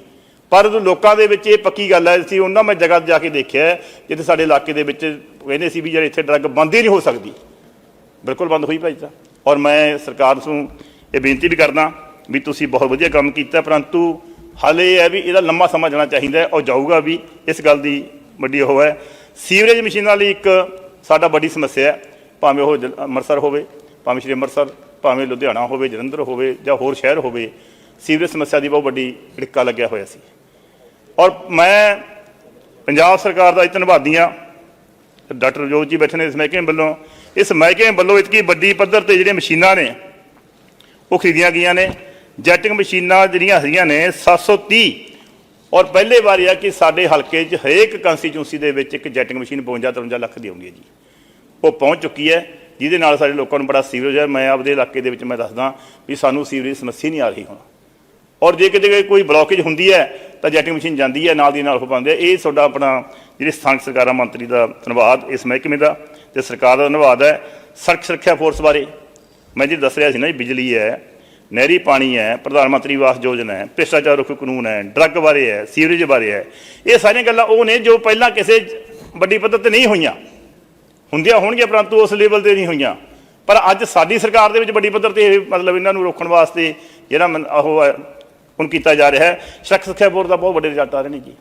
ਪਰ ਲੋਕਾਂ ਦੇ ਵਿੱਚ ਇਹ ਪੱਕੀ ਗੱਲ ਹੈ, ਅਸੀਂ ਉਹਨਾਂ ਮੈਂ ਜਗ੍ਹਾ ਤੇ ਜਾ ਕੇ ਦੇਖਿਆ ਜਿੱਥੇ ਸਾਡੇ ਇਲਾਕੇ ਦੇ ਵਿੱਚ ਕਹਿੰਦੇ ਸੀ ਵੀ ਜਿਹੜੇ ਇੱਥੇ ਡਰੱਗ ਬੰਦ ਹੀ ਨਹੀਂ ਹੋ ਸਕਦੀ। ਬਿਲਕੁਲ ਬੰਦ ਹੋਈ ਭਾਈ ਤਾਂ ਔਰ ਮੈਂ ਸਰਕਾਰ ਨੂੰ ਇਹ ਬੇਨਤੀ ਵੀ ਕਰਦਾ ਵੀ ਤੁਸੀਂ ਬਹੁਤ ਵਧੀਆ ਕੰਮ ਕੀਤਾ, ਪਰੰਤੂ ਹਾਲੇ ਇਹ ਹੈ ਵੀ ਇਹਦਾ ਲੰਮਾ ਸਮਾਂ ਜਾਣਾ ਚਾਹੀਦਾ ਹੈ ਔਰ ਜਾਊਗਾ ਵੀ ਇਸ ਗੱਲ ਦੀ ਵੱਡੀ ਉਹ ਹੈ। ਸੀਵਰੇਜ ਮਸ਼ੀਨਾਂ ਲਈ ਇੱਕ ਸਾਡਾ ਵੱਡੀ ਸਮੱਸਿਆ ਹੈ, ਭਾਵੇਂ ਉਹ ਜਲ- ਅੰਮ੍ਰਿਤਸਰ ਹੋਵੇ, ਭਾਵੇਂ ਸ਼੍ਰੀ ਅੰਮ੍ਰਿਤਸਰ, ਭਾਵੇਂ ਲੁਧਿਆਣਾ ਹੋਵੇ, ਜਲੰਧਰ ਹੋਵੇ ਜਾਂ ਹੋਰ ਸ਼ਹਿਰ ਹੋਵੇ, ਸੀਵਰੇਜ ਸਮੱਸਿਆ ਦੀ ਬਹੁਤ ਵੱਡੀ ੜਿੱਕਾ ਲੱਗਿਆ ਹੋਇਆ ਸੀ। ਔਰ ਮੈਂ ਪੰਜਾਬ ਸਰਕਾਰ ਦਾ ਇਹ ਧੰਨਵਾਦੀ ਹਾਂ। ਡਾਕਟਰ ਜੋਤ ਜੀ ਬੈਠੇ ਨੇ ਇਸ ਮਹਿਕਮੇ ਵੱਲੋਂ। ਇਸ ਮਹਿਕਮੇ ਵੱਲੋਂ ਇਤਕੀ ਵੱਡੀ ਪੱਧਰ ਤੇ ਜਿਹੜੀਆਂ ਮਸ਼ੀਨਾਂ ਨੇ, ਉਹ ਖਰੀਦੀਆਂ ਗਈਆਂ ਨੇ। ਜੈਟਿੰਗ ਮਸ਼ੀਨਾਂ ਜਿਹੜੀਆਂ ਹੈਗੀਆਂ ਨੇ 730 ਔਰ ਪਹਿਲੇ ਵਾਰੀ ਆ ਕਿ ਸਾਡੇ ਹਲਕੇ 'ਚ ਹਰੇਕ ਕੰਸਟੀਚੂੰਸੀ ਦੇ ਵਿੱਚ ਇੱਕ ਜੈਟਿੰਗ ਮਸ਼ੀਨ 52 53 ਲੱਖ ਦੀ ਆਉਂਦੀ ਹੈ ਜੀ। ਉਹ ਪਹੁੰਚ ਚੁੱਕੀ ਹੈ, ਜਿਹਦੇ ਨਾਲ ਸਾਡੇ ਲੋਕਾਂ ਨੂੰ ਬੜਾ ਸੀਵਰੇਜ ਹੈ। ਮੈਂ ਆਪਦੇ ਇਲਾਕੇ ਦੇ ਵਿੱਚ ਮੈਂ ਦੱਸਦਾ ਵੀ ਸਾਨੂੰ ਸੀਵਰੇਜ ਦੀ ਸਮੱਸਿਆ ਨਹੀਂ ਆ ਰਹੀ ਹੁਣ। ਔਰ ਜੇ ਕਿਤੇ ਕੋਈ ਬਲੌਕੇਜ ਹੁੰਦੀ ਹੈ ਤਾਂ ਜੈਟਿੰਗ ਮਸ਼ੀਨ ਜਾਂਦੀ ਹੈ ਨਾਲ ਦੀ ਨਾਲ ਹੋ ਪਾਉਂਦੇ ਆ ਇਹ ਤੁਹਾਡਾ ਆਪਣਾ ਜਿਹੜੇ ਸਥਾਨਕ ਸਰਕਾਰਾਂ ਮੰਤਰੀ ਦਾ ਧੰਨਵਾਦ ਇਸ ਮਹਿਕਮੇ ਦਾ ਤੇ ਸਰਕਾਰ ਦਾ ਧੰਨਵਾਦ ਹੈ ਸੜਕ ਸੁਰੱਖਿਆ ਫੋਰਸ ਬਾਰੇ। ਮੈਂ ਜੀ ਦੱਸ ਰਿਹਾ ਸੀ ਨਾ ਜੀ ਬਿਜਲੀ ਹੈ ਨਹਿਰੀ ਪਾਣੀ ਹੈ ਪ੍ਰਧਾਨ ਮੰਤਰੀ ਆਵਾਸ ਯੋਜਨਾ ਹੈ ਭ੍ਰਿਸ਼ਟਾਚਾਰ ਰੋਕੂ ਕਾਨੂੰਨ ਹੈ ਡਰੱਗ ਬਾਰੇ ਹੈ ਸੀਵਰੇਜ ਬਾਰੇ ਹੈ ਇਹ ਸਾਰੀਆਂ ਗੱਲਾਂ ਉਹ ਨੇ ਜੋ ਪਹਿਲਾਂ ਕਿਸੇ ਵੱਡੀ ਪੱਧਰ ਤੇ ਨਹੀਂ ਹੋਈਆਂ। ਹੁੰਦੀਆਂ ਹੋਣਗੀਆਂ ਪਰੰਤੂ ਉਸ ਲੈਵਲ ਤੇ ਨਹੀਂ ਹੋਈਆਂ। ਪਰ ਅੱਜ ਸਾਡੀ ਸਰਕਾਰ ਦੇ ਵਿੱਚ ਵੱਡੀ ਪੱਧਰ ਤੇ ਮਤਲਬ ਇਹਨਾਂ ਨੂੰ ਰੋਕਣ ਵਾਸਤੇ ਜਿਹੜਾ ਮਨ- ਉਹ ਹੈ, ਹੁਣ ਕੀਤਾ ਜਾ ਰਿਹਾ ਹੈ। ਸੜਕ ਸੁਰੱਖਿਆ ਬੋਰਡ ਦਾ ਬਹੁਤ ਵੱਡੇ ਰਿਜ਼ਲਟ ਆ ਰਹੇ ਨੇ ਜੀ।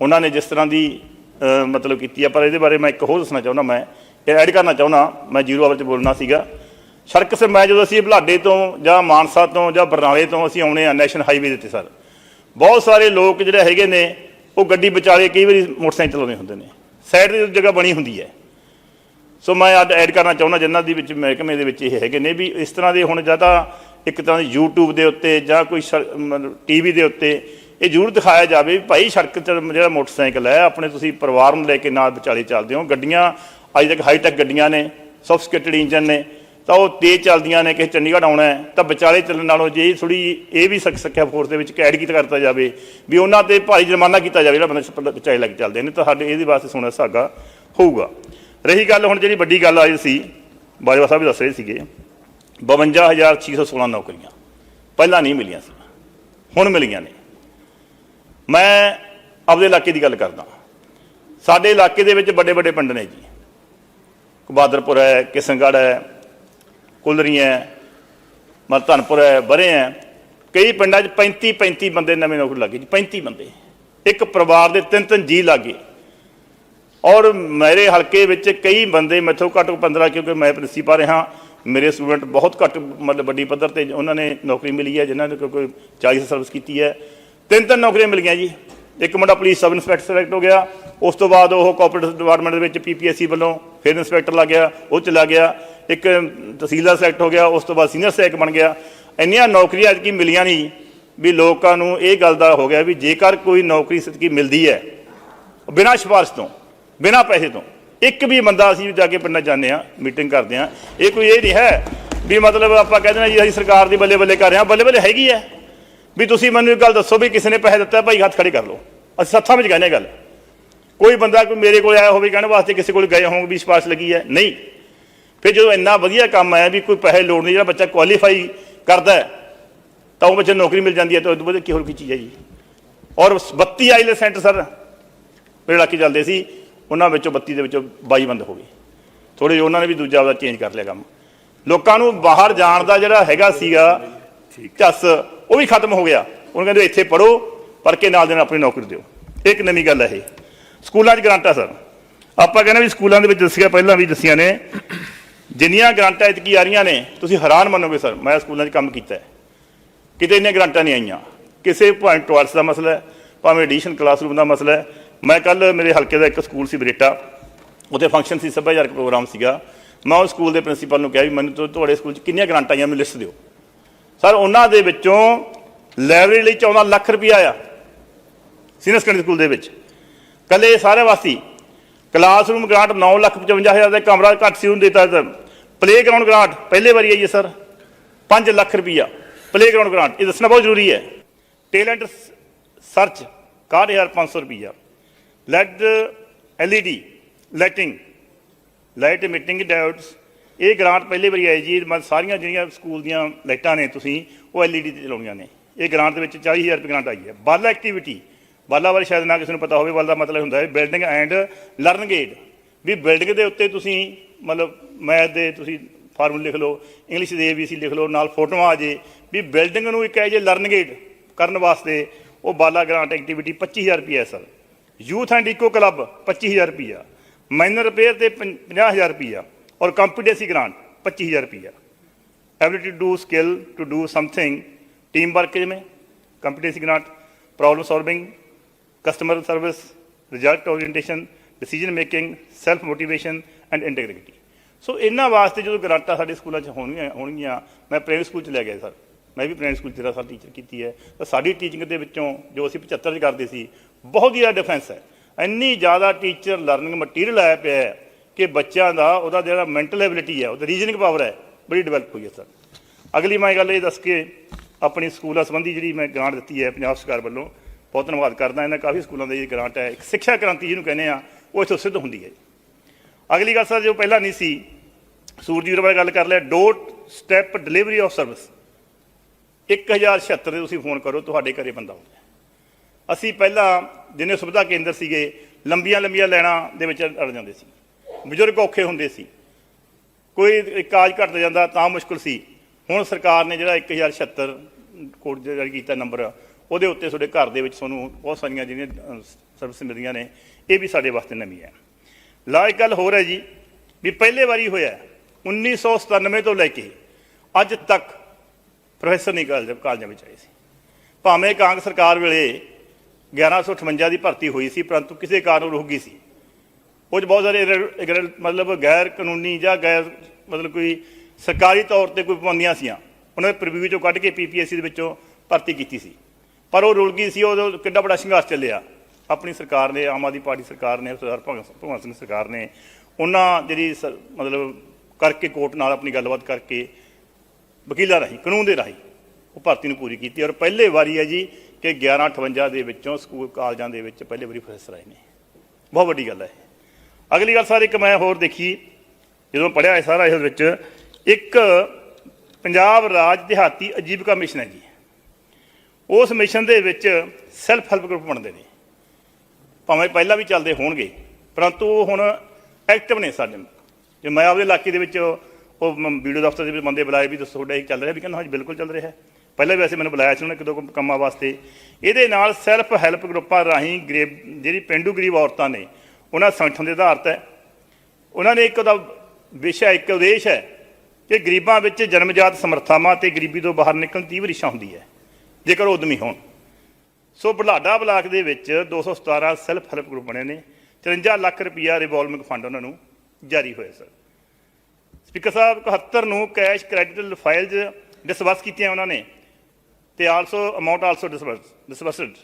ਉਹਨਾਂ ਨੇ ਜਿਸ ਤਰ੍ਹਾਂ ਦੀ ਮਤਲਬ ਕੀਤੀ ਆ, ਪਰ ਇਹਦੇ ਬਾਰੇ ਮੈਂ ਇੱਕ ਹੋਰ ਦੱਸਣਾ ਚਾਹੁੰਦਾ, ਮੈਂ ਇਹ ਐਡ ਕਰਨਾ ਚਾਹੁੰਦਾ, ਮੈਂ ਜ਼ੀਰੋ ਆਵਰ ਚ ਬੋਲਣਾ ਸੀਗਾ। ਸੜਕ ਸੇ ਮੈਂ ਜਦੋਂ ਅਸੀਂ ਬੁਲਾਡੇ ਤੋਂ ਜਾਂ ਮਾਨਸਾ ਤੋਂ ਜਾਂ ਬਰਨਾਲੇ ਤੋਂ ਅਸੀਂ ਆਉਣੇ ਆ ਨੈਸ਼ਨਲ ਹਾਈਵੇ ਦੇ ਉੱਤੇ ਸਰ, ਬਹੁਤ ਸਾਰੇ ਲੋਕ ਜਿਹੜੇ ਹੈਗੇ ਨੇ, ਉਹ ਗੱਡੀ ਵਿਚਾਲੇ ਕਈ ਵਾਰੀ ਮੋਟਰਸਾਈਕਲ ਚਲਾਉਂਦੇ ਹੁੰਦੇ ਨੇ। ਸਾਈਡ ਦੀ ਜਗ੍ਹਾ ਬਣੀ ਹੁੰਦੀ ਹੈ। ਸੋ ਮੈਂ ਅੱਜ ਐਡ ਕਰਨਾ ਚਾਹੁੰਦਾ, ਜਿਨ੍ਹਾਂ ਦੀ ਵਿੱਚ ਮਹਿਕਮੇ ਦੇ ਵਿੱਚ ਇਹ ਹੈਗੇ ਨੇ ਵੀ ਇਸ ਤਰ੍ਹਾਂ ਦੇ ਹੁਣ ਜਾਂ ਤਾਂ ਇੱਕ ਤਰ੍ਹਾਂ ਦੀ YouTube ਦੇ ਉੱਤੇ ਜਾਂ ਕੋਈ ਟੀਵੀ ਦੇ ਉੱਤੇ ਇਹ ਜ਼ਰੂਰ ਦਿਖਾਇਆ ਜਾਵੇ ਵੀ ਭਾਈ ਸੜਕ ਤੇ ਜਿਹੜਾ ਮੋਟਰਸਾਈਕਲ ਹੈ, ਆਪਣੇ ਤੁਸੀਂ ਪਰਿਵਾਰ ਨੂੰ ਲੈ ਕੇ ਨਾਲ ਵਿਚਾਲੇ ਚੱਲਦੇ ਹੋ। ਗੱਡੀਆਂ, ਅੱਜ ਤੱਕ ਹਾਈ ਟੈਕ ਗੱਡੀਆਂ ਨੇ ਸੌਫਿਸਟੀਕੇਟਡ ਇੰਜਨ ਨੇ, ਤਾਂ ਉਹ ਤੇਜ਼ ਚੱਲਦੀਆਂ ਨੇ ਕਿ ਚੰਡੀਗੜ੍ਹ ਆਉਣਾ ਹੈ, ਤਾਂ ਵਿਚਾਲੇ ਚੱਲਣ ਨਾਲੋਂ ਜੇ ਥੋੜੀ ਇਹ ਵੀ ਸਖ ਸੱਖਿਆ ਫੋਰਸ ਦੇ ਵਿੱਚ ਕੈਦ ਕੀਤਾ ਕਰਤਾ ਜਾਵੇ ਵੀ ਉਹਨਾਂ ਤੇ ਭਾਰੀ ਜੁਰਮਾਨਾ ਕੀਤਾ ਜਾਵੇ, ਜਿਹੜਾ ਬੰਦੇ ਵਿਚਾਲੇ ਲੱਗ ਚੱਲਦੇ ਨੇ, ਤਾਂ ਸਾਡੇ ਇਹਦੇ ਵਾਸਤੇ ਸੋਨਾ ਸਾਗਾ ਹੋਊਗਾ। ਰਹੀ ਗੱਲ ਹੁਣ ਜਿਹੜੀ ਵੱਡੀ ਗੱਲ ਆਈ ਸੀ, ਬਾਜਵਾ ਸਾਹਿਬ ਵੀ ਦੱਸ ਰਹੇ ਸੀਗੇ। 52616 ਨੌਕਰੀਆਂ। ਪਹਿਲਾਂ ਨਹੀਂ ਮਿਲੀਆਂ ਸੀ। ਹੁਣ ਮਿਲੀਆਂ ਨੇ। ਮੈਂ ਆਪਦੇ ਇਲਾਕੇ ਦੀ ਗੱਲ ਕਰਦਾ ਸਾਡੇ ਇਲਾਕੇ ਦੇ ਵਿੱਚ ਵੱਡੇ ਵੱਡੇ ਪਿੰਡ ਨੇ ਜੀ। ਬਹਾਦਰਪੁਰ ਹੈ, ਕਿਸਨਗੜ੍ਹ ਹੈ ਕੁਲਰੀਆਂ ਹੈ ਮਰਤਨਪੁਰ ਹੈ, ਬਰੇ ਹੈ। ਕਈ ਪਿੰਡਾਂ 'ਚ 35 35 ਬੰਦੇ ਨਵੇਂ ਨੌਕਰੀ ਲੱਗੇ ਜੀ 35 ਬੰਦੇ। ਇੱਕ ਪਰਿਵਾਰ ਦੇ ਤਿੰਨ ਤਿੰਨ ਜੀ ਲੱਗੇ ਔਰ ਮੇਰੇ ਹਲਕੇ ਵਿੱਚ ਕਈ ਬੰਦੇ ਮੈਥੋਂ ਘੱਟ 15 ਕਿਉਂਕਿ ਮੈਂ ਪ੍ਰਿੰਸੀਪਲ ਰਿਹਾ। ਮੇਰੇ ਸਟੂਡੈਂਟ ਬਹੁਤ ਘੱਟ, ਮਤਲਬ ਵੱਡੀ ਪੱਧਰ ਤੇ ਉਹਨਾਂ ਨੇ ਨੌਕਰੀ ਮਿਲੀ ਹੈ, ਜਿਨ੍ਹਾਂ ਨੇ ਕੋਈ- ਕੋਈ 40 ਸਰਵਿਸ ਕੀਤੀ ਹੈ। ਤਿੰਨ ਤਿੰਨ ਨੌਕਰੀਆਂ ਮਿਲ ਗਈਆਂ ਜੀ। ਇੱਕ ਮੁੰਡਾ ਪੁਲਿਸ ਸਬ ਇੰਸਪੈਕਟਰ ਸਿਲੈਕਟ ਹੋ ਗਿਆ। ਉਸ ਤੋਂ ਬਾਅਦ ਉਹ ਕੋਆਪਰੇਟਿਵ ਡਿਪਾਰਟਮੈਂਟ ਦੇ ਵਿੱਚ ਪੀਪੀਐਸਸੀ ਵੱਲੋਂ ਫਿਰ ਇੰਸਪੈਕਟਰ ਲੱਗ ਗਿਆ, ਉਹ ਚਲਾ ਗਿਆ। ਇੱਕ ਤਹਿਸੀਲਦਾਰ ਸਿਲੈਕਟ ਹੋ ਗਿਆ, ਉਸ ਤੋਂ ਬਾਅਦ ਸੀਨੀਅਰ ਸੈਕ ਬਣ ਗਿਆ। ਇੰਨੀਆਂ ਨੌਕਰੀਆਂ ਅੱਜ ਕੀ ਮਿਲੀਆਂ ਨਹੀਂ, ਵੀ ਲੋਕਾਂ ਨੂੰ ਇਹ ਗੱਲ ਦਾ ਹੋ ਗਿਆ ਵੀ ਜੇਕਰ ਕੋਈ ਨੌਕਰੀ ਸਦਕੀ ਮਿਲਦੀ ਹੈ, ਬਿਨਾਂ ਸਿਫਾਰਿਸ਼ ਤੋਂ, ਬਿਨਾਂ ਪੈਸੇ ਤੋਂ ਇੱਕ ਵੀ ਬੰਦਾ ਅਸੀਂ ਜਾ ਕੇ ਪਿੰਡਾਂ ਜਾਂਦੇ ਆ ਮੀਟਿੰਗ ਕਰਦੇ ਆ ਇਹ ਕੋਈ ਇਹ ਨਹੀਂ ਹੈ ਵੀ ਮਤਲਬ ਆਪਾਂ ਕਹਿੰਦੇ ਨਾ ਜੀ, ਅਸੀਂ ਸਰਕਾਰ ਦੀ ਬੱਲੇ ਬੱਲੇ ਕਰ ਰਹੇ ਹਾਂ ਬੱਲੇ ਬੱਲੇ ਹੈਗੀ ਹੈ। ਵੀ ਤੁਸੀਂ ਮੈਨੂੰ ਇੱਕ ਗੱਲ ਦੱਸੋ ਵੀ ਕਿਸੇ ਨੇ ਪੈਸੇ ਦਿੱਤਾ, ਭਾਈ ਹੱਥ ਖੜੇ ਕਰ ਲਓ। ਅਸੀਂ ਸੱਥਾਂ ਵਿੱਚ ਕਹਿੰਦੇ ਹਾਂ ਗੱਲ। ਕੋਈ ਬੰਦਾ ਕੋਈ ਮੇਰੇ ਕੋਲ ਆਇਆ ਹੋਵੇ ਕਹਿਣ ਵਾਸਤੇ ਕਿਸੇ ਕੋਲ ਗਏ ਹੋਣ ਵੀ ਸਿਫਾਰਿਸ਼ ਲੱਗੀ ਹੈ, ਨਹੀਂ। ਫਿਰ ਜਦੋਂ ਇੰਨਾ ਵਧੀਆ ਕੰਮ ਆਇਆ ਵੀ ਕੋਈ ਪੈਸੇ ਲੋੜ ਨਹੀਂ, ਜਿਹੜਾ ਬੱਚਾ ਕੁਆਲੀਫਾਈ ਕਰਦਾ ਹੈ, ਤਾਂ ਉਹ ਬੱਚੇ ਨੂੰ ਨੌਕਰੀ ਮਿਲ ਜਾਂਦੀ ਹੈ, ਤਾਂ ਉਹ ਤੋਂ ਬਾਅਦ ਕੀ ਹੋਰ ਕੀ ਚੀਜ਼ ਹੈ ਜੀ। ਔਰ 32 ਆਈਲੇ ਸੈਂਟਰ ਸਰ, ਮੇਰੇ ਇਲਾਕੇ ਚੱਲਦੇ ਸੀ। ਉਹਨਾਂ ਵਿੱਚੋਂ 32 ਦੇ ਵਿੱਚੋਂ 22 ਬੰਦ ਹੋ ਗਏ ਥੋੜੇ ਉਹਨਾਂ ਨੇ ਵੀ ਦੂਜਾ ਉਹਦਾ ਚੇਂਜ ਕਰ ਲਿਆ ਕੰਮ। ਲੋਕਾਂ ਨੂੰ ਬਾਹਰ ਜਾਣ ਦਾ ਜਿਹੜਾ ਹੈਗਾ ਸੀਗਾ ਝੱਸ, ਉਹ ਵੀ ਖਤਮ ਹੋ ਗਿਆ। ਉਹਨਾਂ ਕਹਿੰਦੇ ਇੱਥੇ ਪੜੋ ਪੜ੍ਹ ਕੇ ਨਾਲ ਦੇ ਨਾਲ ਆਪਣੀ ਨੌਕਰੀ ਦਿਓ। ਇੱਕ ਨਵੀਂ ਗੱਲ ਹੈ ਇਹ। ਸਕੂਲਾਂ 'ਚ ਗ੍ਰਾਂਟਾਂ ਸਰ ਆਪਾਂ ਕਹਿੰਦੇ ਵੀ ਸਕੂਲਾਂ ਦੇ ਵਿੱਚ ਦੱਸਿਆ ਪਹਿਲਾਂ ਵੀ ਦੱਸੀਆਂ ਨੇ, ਜਿੰਨੀਆਂ ਗ੍ਰਾਂਟਾਂ ਇਤਕੀ ਆ ਰਹੀਆਂ ਨੇ, ਤੁਸੀਂ ਹੈਰਾਨ ਮੰਨੋਗੇ ਸਰ ਮੈਂ ਸਕੂਲਾਂ 'ਚ ਕੰਮ ਕੀਤਾ ਹੈ। ਕਿਤੇ ਇੰਨੀਆਂ ਗ੍ਰਾਂਟਾਂ ਨਹੀਂ ਆਈਆਂ। ਕਿਸੇ ਪੁਆਇੰਟ ਟਵਾਰਸ ਦਾ ਮਸਲਾ ਹੈ, ਭਾਵੇਂ ਐਡੀਸ਼ਨ ਕਲਾਸਰੂਮ ਦਾ ਮਸਲਾ ਹੈ ਮੈਂ ਕੱਲ ਮੇਰੇ ਹਲਕੇ ਦਾ ਇੱਕ ਸਕੂਲ ਸੀ ਬਰੇਟਾ, ਉੱਥੇ ਫੰਕਸ਼ਨ ਸੀ, ਸੱਭਿਆਚਾਰਕ ਪ੍ਰੋਗਰਾਮ ਸੀਗਾ। ਮੈਂ ਉਸ ਸਕੂਲ ਦੇ ਪ੍ਰਿੰਸੀਪਲ ਨੂੰ ਕਿਹਾ ਵੀ ਮੈਨੂੰ ਤੁਹਾਡੇ ਸਕੂਲ 'ਚ ਕਿੰਨੀਆਂ ਗ੍ਰਾਂਟਾਂ ਆਈਆਂ, ਮੈਨੂੰ ਲਿਸਟ ਦਿਓ। ਸਰ ਉਹਨਾਂ ਦੇ ਵਿੱਚੋਂ ਲਾਇਬ੍ਰੇਰੀ ਲਈ 14 ਲੱਖ ਰੁਪਇਆ ਆਇਆ ਸੀਨੀਅਰ ਸੈਕੰਡਰੀ ਸਕੂਲ ਦੇ ਵਿੱਚ। ਕੱਲੇ ਸਾਰੇ ਵਾਸੀ ਕਲਾਸਰੂਮ ਗ੍ਰਾਂਟ 9 ਲੱਖ 55 ਹਜ਼ਾਰ ਦਾ ਕਮਰਾ ਘੱਟ ਸੀ, ਉਹਨੂੰ ਦਿੱਤਾ ਤਾਂ ਪਲੇ ਗ੍ਰਾਂਟ ਪਹਿਲੇ ਵਾਰੀ ਆਈ ਹੈ ਸਰ 5 ਲੱਖ ਰੁਪਇਆ ਪਲੇ ਗਰਾਊਂਡ ਗ੍ਰਾਂਟ ਇਹ ਦੱਸਣਾ ਬਹੁਤ ਜ਼ਰੂਰੀ ਹੈ। ਟੈਲੈਂਟ ਸਰਚ 61500 ਰੁਪਇਆ LED LED lighting light meeting diodes ਇਹ ਗ੍ਰਾਂਟ ਪਹਿਲੀ ਵਾਰੀ ਆਈ ਜੀ ਮੈਂ ਸਾਰੀਆਂ ਜਿਹੜੀਆਂ ਸਕੂਲ ਦੀਆਂ ਲਾਈਟਾਂ ਨੇ ਤੁਸੀਂ, ਉਹ ਐਲਈਡੀ ਤੇ ਚਲਾਉਣੀਆਂ ਨੇ। ਇਹ ਗ੍ਰਾਂਟ ਦੇ ਵਿੱਚ 40000 ਰੁਪਏ ਗ੍ਰਾਂਟ ਆਈ ਹੈ। ਬਾਲਾ ਐਕਟੀਵਿਟੀ ਬਾਲਾ ਬਾਰੇ ਸ਼ਾਇਦ ਨਾ ਕਿਸੇ ਨੂੰ ਪਤਾ ਹੋਵੇ, ਬਾਲ ਦਾ ਮਤਲਬ ਹੁੰਦਾ ਹੈ ਬਿਲਡਿੰਗ ਐਂਡ ਲਰਨ ਏਡ ਵੀ ਬਿਲਡਿੰਗ ਦੇ ਉੱਤੇ ਤੁਸੀਂ, ਮਤਲਬ ਮੈਥ ਦੇ ਤੁਸੀਂ ਫਾਰਮੂਲੇ ਲਿਖ ਲਓ ਇੰਗਲਿਸ਼ ਦੇ ਏਬੀਸੀ ਲਿਖ ਲਓ, ਨਾਲ ਫੋਟੋਆਂ ਆ ਜੇ, ਵੀ ਬਿਲਡਿੰਗ ਨੂੰ ਇੱਕ ਹੈ ਜੇ ਲਰਨ ਗੇਟ ਕਰਨ ਵਾਸਤੇ ਉਹ ਬਾਲਾ ਗ੍ਰਾਂਟ ਐਕਟੀਵਿਟੀ 25000 ਰੁਪਏ ਹੈ sir youth and eco club 25000 ਰੁਪਿਆ ਮਾਈਨਰ ਰਿਪੇਅਰ ਤੇ 50000 ਰੁਪਿਆ ਔਰ ਕੰਪੀਟੈਂਸੀ ਗ੍ਰਾਂਟ 25000 ਰੁਪਿਆ ability to do skill to do something team work ਜਿਵੇਂ competency grant problem solving customer service result orientation decision making self motivation and integrity so ਇਹਨਾਂ ਵਾਸਤੇ ਜਦੋਂ ਗ੍ਰਾਂਟਾਂ ਸਾਡੇ ਸਕੂਲਾਂ 'ਚ ਹੋਣਗੀਆਂ ਹੋਣਗੀਆਂ, ਮੈਂ ਪ੍ਰਾਇਮਰੀ ਸਕੂਲ 'ਚ ਲੈ ਗਿਆ ਸਰ। ਮੈਂ ਵੀ ਪ੍ਰਾਇਮਰੀ ਸਕੂਲ 'ਚ ਜਿਹੜਾ ਸਾਲ ਟੀਚਰ ਕੀਤੀ ਹੈ। ਤਾਂ ਸਾਡੀ ਟੀਚਿੰਗ ਦੇ ਵਿੱਚੋਂ ਜੋ ਅਸੀਂ 75 'ਚ ਕਰਦੇ ਸੀ ਬਹੁਤ ਜ਼ਿਆਦਾ ਡਿਫਰੈਂਸ ਹੈ। ਇੰਨੀ ਜ਼ਿਆਦਾ ਟੀਚਰ ਲਰਨਿੰਗ ਮਟੀਰੀਅਲ ਆਇਆ ਪਿਆ ਹੈ ਕਿ ਬੱਚਿਆਂ ਦਾ ਉਹਦਾ ਜਿਹੜਾ ਮੈਂਟਲ ਐਬਿਲਿਟੀ ਹੈ, ਉਹਦਾ ਰੀਜਨਿੰਗ ਪਾਵਰ ਹੈ, ਬੜੀ ਡਿਵੈਲਪ ਹੋਈ ਹੈ ਸਰ ਅਗਲੀ ਮੈਂ ਗੱਲ ਇਹ ਦੱਸ ਕੇ ਆਪਣੀ ਸਕੂਲਾਂ ਸੰਬੰਧੀ ਜਿਹੜੀ ਮੈਂ ਗ੍ਰਾਂਟ ਦਿੱਤੀ ਹੈ ਪੰਜਾਬ ਸਰਕਾਰ ਵੱਲੋਂ, ਬਹੁਤ ਧੰਨਵਾਦ ਕਰਦਾ ਇਹਨਾਂ ਕਾਫੀ ਸਕੂਲਾਂ ਦੀ ਇਹ ਗ੍ਰਾਂਟ ਹੈ। ਇੱਕ ਸਿੱਖਿਆ ਕ੍ਰਾਂਤੀ ਜਿਹਨੂੰ ਕਹਿੰਦੇ ਆ ਉਹ ਇੱਥੋਂ ਸਿੱਧ ਹੁੰਦੀ ਹੈ। ਅਗਲੀ ਗੱਲ ਸਰ ਜੋ ਪਹਿਲਾਂ ਨਹੀਂ ਸੀ, ਸੂਰਜੀ ਵੀਰ ਬਾਰੇ ਗੱਲ ਕਰ ਲਿਆ। Door step delivery of service 1076 'ਤੇ ਤੁਸੀਂ ਫੋਨ ਕਰੋ, ਤੁਹਾਡੇ ਘਰੇ ਬੰਦਾ ਆਉਂਦਾ ਅਸੀਂ ਪਹਿਲਾਂ ਜਿੰਨੇ ਸੁਵਿਧਾ ਕੇਂਦਰ ਸੀਗੇ, ਲੰਬੀਆਂ ਲੰਬੀਆਂ ਲਾਈਨਾਂ ਦੇ ਵਿੱਚ ਅੜ ਜਾਂਦੇ ਸੀ। ਬਜ਼ੁਰਗ ਔਖੇ ਹੁੰਦੇ ਸੀ। ਕੋਈ ਇੱਕ ਕਾਜ ਘਟ ਜਾਂਦਾ ਤਾਂ ਮੁਸ਼ਕਲ ਸੀ। ਹੁਣ ਸਰਕਾਰ ਨੇ ਜਿਹੜਾ 1076 ਕੋਡ ਜਾਰੀ ਕੀਤਾ ਨੰਬਰ, ਉਹਦੇ ਉੱਤੇ ਤੁਹਾਡੇ ਘਰ ਦੇ ਵਿੱਚ ਤੁਹਾਨੂੰ ਬਹੁਤ ਸਾਰੀਆਂ ਜਿਹੜੀਆਂ ਸਰਵਿਸ ਮਿਲਦੀਆਂ ਨੇ, ਇਹ ਵੀ ਸਾਡੇ ਵਾਸਤੇ ਨਵੀਂ ਹੈ। ਲਾ ਗੱਲ ਹੋਰ ਹੈ ਜੀ, ਵੀ ਪਹਿਲੇ ਵਾਰੀ ਹੋਇਆ 1997 ਤੋਂ ਲੈ ਕੇ ਅੱਜ ਤੱਕ ਪ੍ਰੋਫੈਸਰ ਨਹੀਂ ਕਾਲਜ ਕਾਲਜਾਂ ਵਿੱਚ ਆਏ ਸੀ। ਭਾਵੇਂ ਕਾਂਗਰਸ ਸਰਕਾਰ ਵੇਲੇ 1158 ਦੀ ਭਰਤੀ ਹੋਈ ਸੀ, ਪਰੰਤੂ ਕਿਸੇ ਕਾਰਨ ਰੁਕ ਗਈ ਸੀ। ਉਹ 'ਚ ਬਹੁਤ ਸਾਰੇ ਮਤਲਬ ਗੈਰ ਕਾਨੂੰਨੀ ਜਾਂ ਗੈਰ, ਮਤਲਬ ਕੋਈ ਸਰਕਾਰੀ ਤੌਰ ਤੇ ਕੋਈ ਪਾਬੰਦੀਆਂ ਸੀਆਂ। ਉਹਨਾਂ ਨੇ ਪ੍ਰੀਵਿਊ ਚੋਂ ਕੱਢ ਕੇ ਪੀਪੀਐਸਸੀ ਦੇ ਵਿੱਚੋਂ ਭਰਤੀ ਕੀਤੀ ਸੀ। ਪਰ ਉਹ ਰੁਲ ਗਈ ਸੀ ਉਹ ਕਿੱਡਾ ਬੜਾ ਸੰਘਰਸ਼ ਚੱਲਿਆ। ਆਪਣੀ ਸਰਕਾਰ ਨੇ, ਆਮ ਆਦਮੀ ਪਾਰਟੀ ਸਰਕਾਰ ਨੇ, ਸਰਦਾਰ ਭਗਤ ਭਗਵੰਤ ਸਿੰਘ ਸਰਕਾਰ ਨੇ ਉਹਨਾਂ ਜਿਹੜੀ ਸ- ਮਤਲਬ ਕਰਕੇ ਕੋਰਟ ਨਾਲ ਆਪਣੀ ਗੱਲਬਾਤ ਕਰਕੇ ਵਕੀਲਾਂ ਰਾਹੀਂ, ਕਾਨੂੰਨ ਦੇ ਰਾਹੀਂ ਉਹ ਭਰਤੀ ਨੂੰ ਪੂਰੀ ਕੀਤੀ। ਔਰ ਪਹਿਲੇ ਵਾਰੀ ਹੈ ਜੀ ਕਿ 1158 ਦੇ ਵਿੱਚੋਂ ਸਕੂਲ ਕਾਲਜਾਂ ਦੇ ਵਿੱਚ ਪਹਿਲੇ ਵਾਰੀ ਪ੍ਰੋਫੈਸਰ ਆਏ ਨੇ। ਬਹੁਤ ਵੱਡੀ ਗੱਲ ਹੈ। ਅਗਲੀ ਗੱਲ ਸਰ, ਇੱਕ ਮੈਂ ਹੋਰ ਦੇਖੀ, ਜਦੋਂ ਪੜਿਆ ਇਹ ਸਾਰਾ ਇਸ ਵਿੱਚ, ਇੱਕ ਪੰਜਾਬ ਰਾਜ ਦਿਹਾਤੀ ਅਜੀਵਕਾ ਮਿਸ਼ਨ ਹੈ ਜੀ। ਉਸ ਮਿਸ਼ਨ ਦੇ ਵਿੱਚ ਸੈਲਫ ਹੈਲਪ ਗਰੁੱਪ ਬਣਦੇ ਨੇ। ਭਾਵੇਂ ਪਹਿਲਾਂ ਵੀ ਚੱਲਦੇ ਹੋਣਗੇ, ਪਰੰਤੂ ਉਹ ਹੁਣ ਐਕਟਿਵ ਨੇ ਸਾਡੇ ਜੇ ਮੈਂ ਆਪਦੇ ਇਲਾਕੇ ਦੇ ਵਿੱਚ ਉਹ ਮ- ਵੀਡੀਓ ਦਫ਼ਤਰ ਦੇ ਵਿੱਚ ਬੰਦੇ ਬੁਲਾਏ ਵੀ ਦੱਸੋ ਤੁਹਾਡਾ ਇਹ ਚੱਲ ਰਿਹਾ ਵੀ ਕਹਿੰਦਾ, ਹਾਂਜੀ, ਬਿਲਕੁਲ ਚੱਲ ਰਿਹਾ ਹੈ। ਪਹਿਲਾਂ ਵੀ ਵੈਸੇ ਮੈਨੂੰ ਬੁਲਾਇਆ ਸੀ ਉਹਨੇ ਇੱਕ ਦੋ ਕੰਮਾਂ ਵਾਸਤੇ। ਇਹਦੇ ਨਾਲ ਸੈਲਫ ਹੈਲਪ ਗਰੁੱਪਾਂ ਰਾਹੀਂ ਗਰੀਬ, ਜਿਹੜੀ ਪਿੰਡੂ ਗਰੀਬ ਔਰਤਾਂ ਨੇ, ਉਹਨਾਂ ਸੰਗਠਨ ਦੇ ਆਧਾਰਤ ਹੈ। ਉਹਨਾਂ ਨੇ ਇੱਕ ਉਹਦਾ ਵਿਸ਼ਾ, ਇੱਕ ਉਦੇਸ਼ ਹੈ ਕਿ ਗਰੀਬਾਂ ਵਿੱਚ ਜਨਮਜਾਤ ਸਮਰੱਥਾਵਾਂ ਤੇ ਗਰੀਬੀ ਤੋਂ ਬਾਹਰ ਨਿਕਲਣ ਦੀ ਤੀਵਰ ਇੱਛਾ ਹੁੰਦੀ ਹੈ, ਜੇਕਰ ਉਹ ਉਦਮੀ ਹੋਣ। ਸੋ ਬੁਢਲਾਡਾ ਬਲਾਕ ਦੇ ਵਿੱਚ 217 ਸੈਲਫ ਹੈਲਪ ਗਰੁੱਪ ਬਣੇ ਨੇ 53 ਲੱਖ ਰੁਪਈਆ ਰਿਵੋਲਵਿੰਗ ਫੰਡ ਉਹਨਾਂ ਨੂੰ ਜਾਰੀ ਹੋਇਆ ਸਰ ਸਪੀਕਰ ਸਾਹਿਬ 71 ਨੂੰ ਕੈਸ਼ ਕ੍ਰੈਡਿਟ ਫਾਈਲਜ਼ ਡਿਸਬਸ ਕੀਤੀਆਂ ਉਹਨਾਂ ਨੇ। ਤੇ ਆਲਸੋ ਅਮਾਉਂਟ ਆਲਸੋ ਡਿਸਬਰਸਡ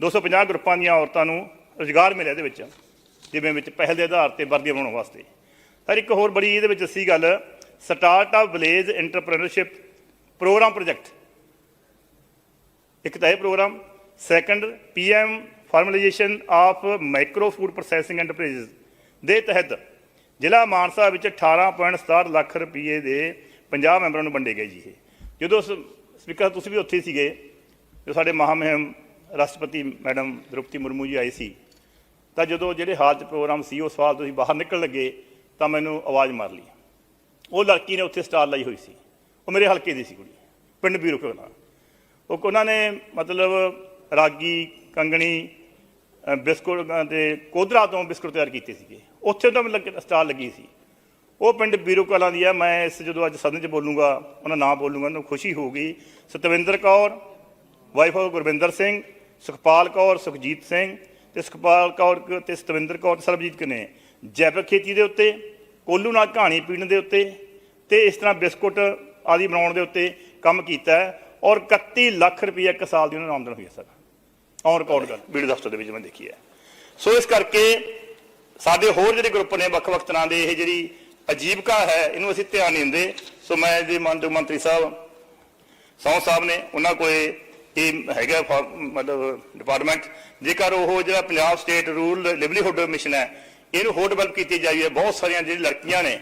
250 ਗਰੁੱਪਾਂ ਦੀਆਂ ਔਰਤਾਂ ਨੂੰ ਰੁਜ਼ਗਾਰ ਮਿਲਿਆ ਇਹਦੇ ਵਿੱਚ, ਜਿਵੇਂ ਵਿੱਚ ਪਹਿਲ ਦੇ ਆਧਾਰ ਤੇ ਵਰਦੀਆਂ ਬਣਾਉਣ ਵਾਸਤੇ। ਸਰ, ਇੱਕ ਹੋਰ ਬੜੀ ਇਹਦੇ ਵਿੱਚ ਦੱਸੀ ਗੱਲ startup village entrepreneurship programme project ਇੱਕ ਤਾਂ ਇਹ programme second PM formalisation of micro food processing enterprises ਦੇ ਤਹਿਤ ਜ਼ਿਲ੍ਹਾ ਮਾਨਸਾ ਵਿੱਚ 18.67 ਲੱਖ ਰੁਪਏ ਦੇ 50 ਮੈਂਬਰਾਂ ਨੂੰ ਵੰਡੇ ਗਏ ਜੀ ਇਹ। ਜਦੋਂ ਸ- ਸਪੀਕਰ ਤੁਸੀਂ ਵੀ ਉੱਥੇ ਸੀਗੇ ਜੋ ਸਾਡੇ ਮਹਾਮਹਿਮ ਰਾਸ਼ਟਰਪਤੀ ਮੈਡਮ ਦ੍ਰੋਪਦੀ ਮੁਰਮੂ ਜੀ ਆਏ ਸੀ। ਤਾਂ ਜਦੋਂ ਜਿਹੜੇ ਹਾਲ 'ਚ ਪ੍ਰੋਗਰਾਮ ਸੀ ਉਹ ਸਵਾਲ ਤੁਸੀਂ ਬਾਹਰ ਨਿਕਲਣ ਲੱਗੇ ਤਾਂ ਮੈਨੂੰ ਆਵਾਜ਼ ਮਾਰ ਲਈ। ਉਹ ਲੜਕੀ ਨੇ ਉੱਥੇ ਸਟਾਲ ਲਾਈ ਹੋਈ ਸੀ। ਉਹ ਮੇਰੇ ਹਲਕੇ ਦੀ ਸੀ ਕੁੜੀ ਪਿੰਡ ਬੀਰੋ ਕਲਾਂ ਉਹ ਉਹਨਾਂ ਨੇ ਮਤਲਬ ਰਾਗੀ ਕੰਗਣੀ ਬਿਸਕੁਟ ਅ, ਤੇ ਕੋਧਰਾ ਤੋਂ ਬਿਸਕੁਟ ਤਿਆਰ ਕੀਤੇ ਸੀਗੇ। ਉੱਥੇ ਤਾਂ ਲੱਗ- ਸਟਾਲ ਲੱਗੀ ਸੀ। ਉਹ ਪਿੰਡ ਬੀਰੋ ਕਲਾਂ ਦੀ ਆ, ਮੈਂ ਇਸ ਜਦੋਂ ਅੱਜ ਸਦਨ 'ਚ ਬੋਲੂੰਗਾ ਉਹਨਾਂ ਨਾਂ ਬੋਲੂੰਗਾ ਉਹਨੂੰ ਖੁਸ਼ੀ ਹੋਊਗੀ। ਸਤਵਿੰਦਰ ਕੌਰ ਵਾਈਫ ਆਫ ਗੁਰਵਿੰਦਰ ਸਿੰਘ, ਸੁਖਪਾਲ ਕੌਰ, ਸੁਖਜੀਤ ਸਿੰਘ ਤੇ ਸੁਖਪਾਲ ਕੌਰ ਕ- ਤੇ ਸਤਵਿੰਦਰ ਕੌਰ ਸਰਬਜੀਤ ਕਨੇ? ਜੈਵਿਕ ਖੇਤੀ ਦੇ ਉੱਤੇ, ਕੋਲੂ ਨਾਲ ਕਹਾਣੀ ਪੀਣ ਦੇ ਉੱਤੇ ਤੇ ਇਸ ਤਰ੍ਹਾਂ ਬਿਸਕੁਟ ਆਦਿ ਬਣਾਉਣ ਦੇ ਉੱਤੇ ਕੰਮ ਕੀਤਾ ਔਰ 31 ਲੱਖ ਰੁਪਏ ਇੱਕ ਸਾਲ ਦੀ ਉਹਨਾਂ ਨੂੰ ਆਮਦਨ ਹੋਈ ਹੈ ਸਰ। ਔਨ ਰਿਕਾਰਡ ਗੱਲ, ਵੀਡੀਓ ਦਫ਼ਤਰ ਦੇ ਵਿੱਚ ਮੈਂ ਦੇਖੀ ਹੈ। ਸੋ ਇਸ ਕਰਕੇ ਸਾਡੇ ਹੋਰ ਜਿਹੜੇ ਗਰੁੱਪ ਨੇ ਵੱਖ-ਵੱਖ ਤਰ੍ਹਾਂ ਦੇ ਇਹ ਜਿਹੜੀ ਅਜੀਬਕਾ ਹੈ, ਇਹਨੂੰ ਅਸੀਂ ਧਿਆਨ ਨਹੀਂ ਦਿੰਦੇ। ਸੋ ਮੈਂ ਜੀ ਮਾਨਯੋਗ ਮੰਤਰੀ ਸਾਹਿਬ ਸੌ ਸਾਹਿਬ ਨੇ ਉਹਨਾਂ ਕੋਲੇ ਇਹ ਹੈਗਾ ਫਾ- ਮਤਲਬ ਡਿਪਾਰਟਮੈਂਟ ਜੇਕਰ ਉਹ ਜਿਹੜਾ Punjab state rural livelihood mission ਹੈ, ਇਹਨੂੰ ਹੋਰ ਡਿਵੈਲਪ ਕੀਤੀ ਜਾਈ ਹੈ, ਬਹੁਤ ਸਾਰੀਆਂ ਜਿਹੜੀ ਲੜਕੀਆਂ ਨੇ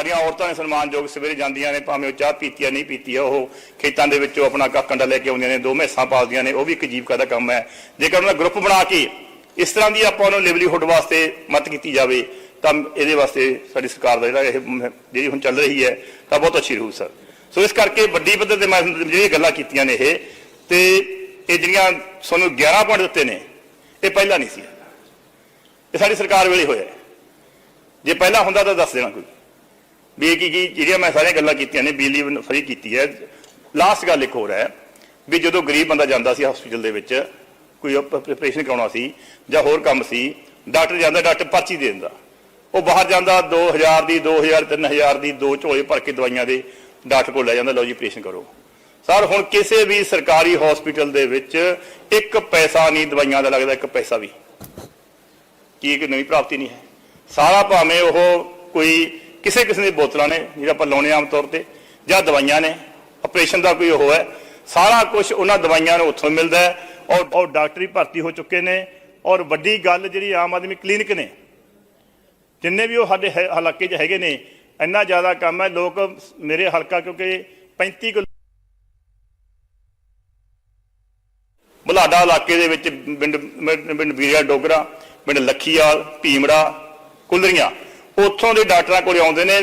ਹਰੀਆਂ ਔਰਤਾਂ ਨੇ ਸਨਮਾਨਯੋਗ ਸਵੇਰੇ ਜਾਂਦੀਆਂ ਨੇ, ਭਾਵੇਂ ਉਹ ਚਾਹ ਪੀਤੀ ਆ, ਨਹੀਂ ਪੀਤੀ ਆ, ਉਹ ਖੇਤਾਂ ਦੇ ਵਿੱਚੋਂ ਆਪਣਾ ਕੱਕੰਡਾ ਲੈ ਕੇ ਆਉਂਦੀਆਂ ਨੇ, ਦੋ ਮੈਸਾਂ ਪਾਲਦੀਆਂ ਨੇ, ਉਹ ਵੀ ਇੱਕ ਜੀਵਕਾ ਦਾ ਕੰਮ ਹੈ। ਜੇਕਰ ਉਹਨਾਂ ਗਰੁੱਪ ਬਣਾ ਕੇ ਇਸ ਤਰ੍ਹਾਂ ਦੀ ਆਪਾਂ ਉਹਨੂੰ ਲਿਵਲੀਹੁੱਡ ਵਾਸਤੇ ਮਤ ਕੀਤੀ ਜਾਵੇ ਤਾਂ ਇਹਦੇ ਵਾਸਤੇ ਸਾਡੀ ਸਰਕਾਰ ਦਾ ਜਿਹੜਾ ਇਹ ਜਿਹੜੀ ਹੁਣ ਚੱਲ ਰਹੀ ਹੈ, ਤਾਂ ਬਹੁਤ ਅੱਛੀ ਰਹੂ, ਸਰ। ਸੋ ਇਸ ਕਰਕੇ ਵੱਡੀ ਪੱਧਰ ਤੇ ਮੈਂ ਜਿਹੜੀਆਂ ਗੱਲਾਂ ਕੀਤੀਆਂ ਨੇ ਇਹ, ਤੇ ਇਹ ਜਿਹੜੀਆਂ ਸਾਨੂੰ 11 ਪੁਆਇੰਟ ਦਿੱਤੇ ਨੇ, ਇਹ ਪਹਿਲਾਂ ਨਹੀਂ ਸੀ। ਇਹ ਸਾਡੀ ਸਰਕਾਰ ਵੇਲੇ ਹੋਇਆ ਜੇ ਪਹਿਲਾਂ ਹੁੰਦਾ ਤਾਂ ਦੱਸ ਦੇਣਾ ਕੋਈ। ਵੀ ਇਹ ਕੀ ਕੀ ਜਿਹੜੀਆਂ ਮੈਂ ਸਾਰੀਆਂ ਗੱਲਾਂ ਕੀਤੀਆਂ ਨੇ, ਬਿਜਲੀ ਫਰੀ ਕੀਤੀ ਹੈ। ਲਾਸਟ ਗੱਲ ਇੱਕ ਹੋਰ ਹੈ, ਵੀ ਜਦੋਂ ਗਰੀਬ ਬੰਦਾ ਜਾਂਦਾ ਸੀ ਹਸਪੀਟਲ ਦੇ ਵਿੱਚ, ਕੋਈ ਆਪਰੇਸ਼ਨ ਕਰਾਉਣਾ ਸੀ ਜਾਂ ਹੋਰ ਕੰਮ ਸੀ, ਡਾਕਟਰ ਜਾਂਦਾ, ਡਾਕਟਰ ਪਰਚੀ ਦੇ ਦਿੰਦਾ। ਉਹ ਬਾਹਰ ਜਾਂਦਾ 2000 ਦੀ 2000 3000 ਦੀ ਦੋ ਝੋਲੇ ਭਰ ਕੇ ਦਵਾਈਆਂ ਦੇ ਡਾਕਟਰ ਕੋਲ ਲੈ ਜਾਂਦਾ, ਲਓ ਜੀ ਆਪਰੇਸ਼ਨ ਕਰੋ। ਸਰ, ਹੁਣ ਕਿਸੇ ਵੀ ਸਰਕਾਰੀ ਹਸਪੀਟਲ ਦੇ ਵਿੱਚ ਇੱਕ ਪੈਸਾ ਨਹੀਂ, ਦਵਾਈਆਂ ਦਾ ਲੱਗਦਾ, ਇੱਕ ਪੈਸਾ ਵੀ। ਕੀ ਇੱਕ ਨਵੀਂ ਪ੍ਰਾਪਤੀ ਨਹੀਂ ਹੈ। ਸਾਰਾ ਭਾਵੇਂ ਉਹ ਕੋਈ ਕਿਸੇ ਕਿਸੇ ਦੀ ਬੋਤਲਾਂ ਨੇ, ਜਿਹੜਾ ਆਪਾਂ ਲਾਉਣੇ ਆਮ ਤੌਰ ਤੇ, ਜਾਂ ਦਵਾਈਆਂ ਨੇ ਆਪਰੇਸ਼ਨ ਦਾ ਕੋਈ ਉਹ ਹੈ, ਸਾਰਾ ਕੁਝ ਉਹਨਾਂ ਦਵਾਈਆਂ ਨੂੰ ਉੱਥੋਂ ਮਿਲਦਾ ਔਰ ਔਰ ਡਾਕਟਰੀ ਭਰਤੀ ਹੋ ਚੁੱਕੇ ਨੇ, ਔਰ ਵੱਡੀ ਗੱਲ ਜਿਹੜੀ ਆਮ ਆਦਮੀ ਕਲੀਨਿਕ ਨੇ ਜਿੰਨੇ ਵੀ ਉਹ ਸਾਡੇ ਹੈ- ਹਲਕੇ 'ਚ ਹੈਗੇ ਨੇ, ਇੰਨਾ ਜ਼ਿਆਦਾ ਕੰਮ ਹੈ, ਲੋਕ ਮੇਰੇ ਹਲਕਾ ਕਿਉਂਕਿ 35 ਕਿਲੋ ਬੁਲਾਡਾ ਇਲਾਕੇ ਦੇ ਵਿੱਚ ਪਿੰਡ ਪਿੰਡ ਵੀਰਿਆ ਡੋਗਰਾ, ਪਿੰਡ ਲੱਖੀਵਾਲ ਭੀਮੜਾ ਕੁੰਦਰੀਆਂ ਉੱਥੋਂ ਦੇ ਡਾਕਟਰਾਂ ਕੋਲ ਆਉਂਦੇ ਨੇ,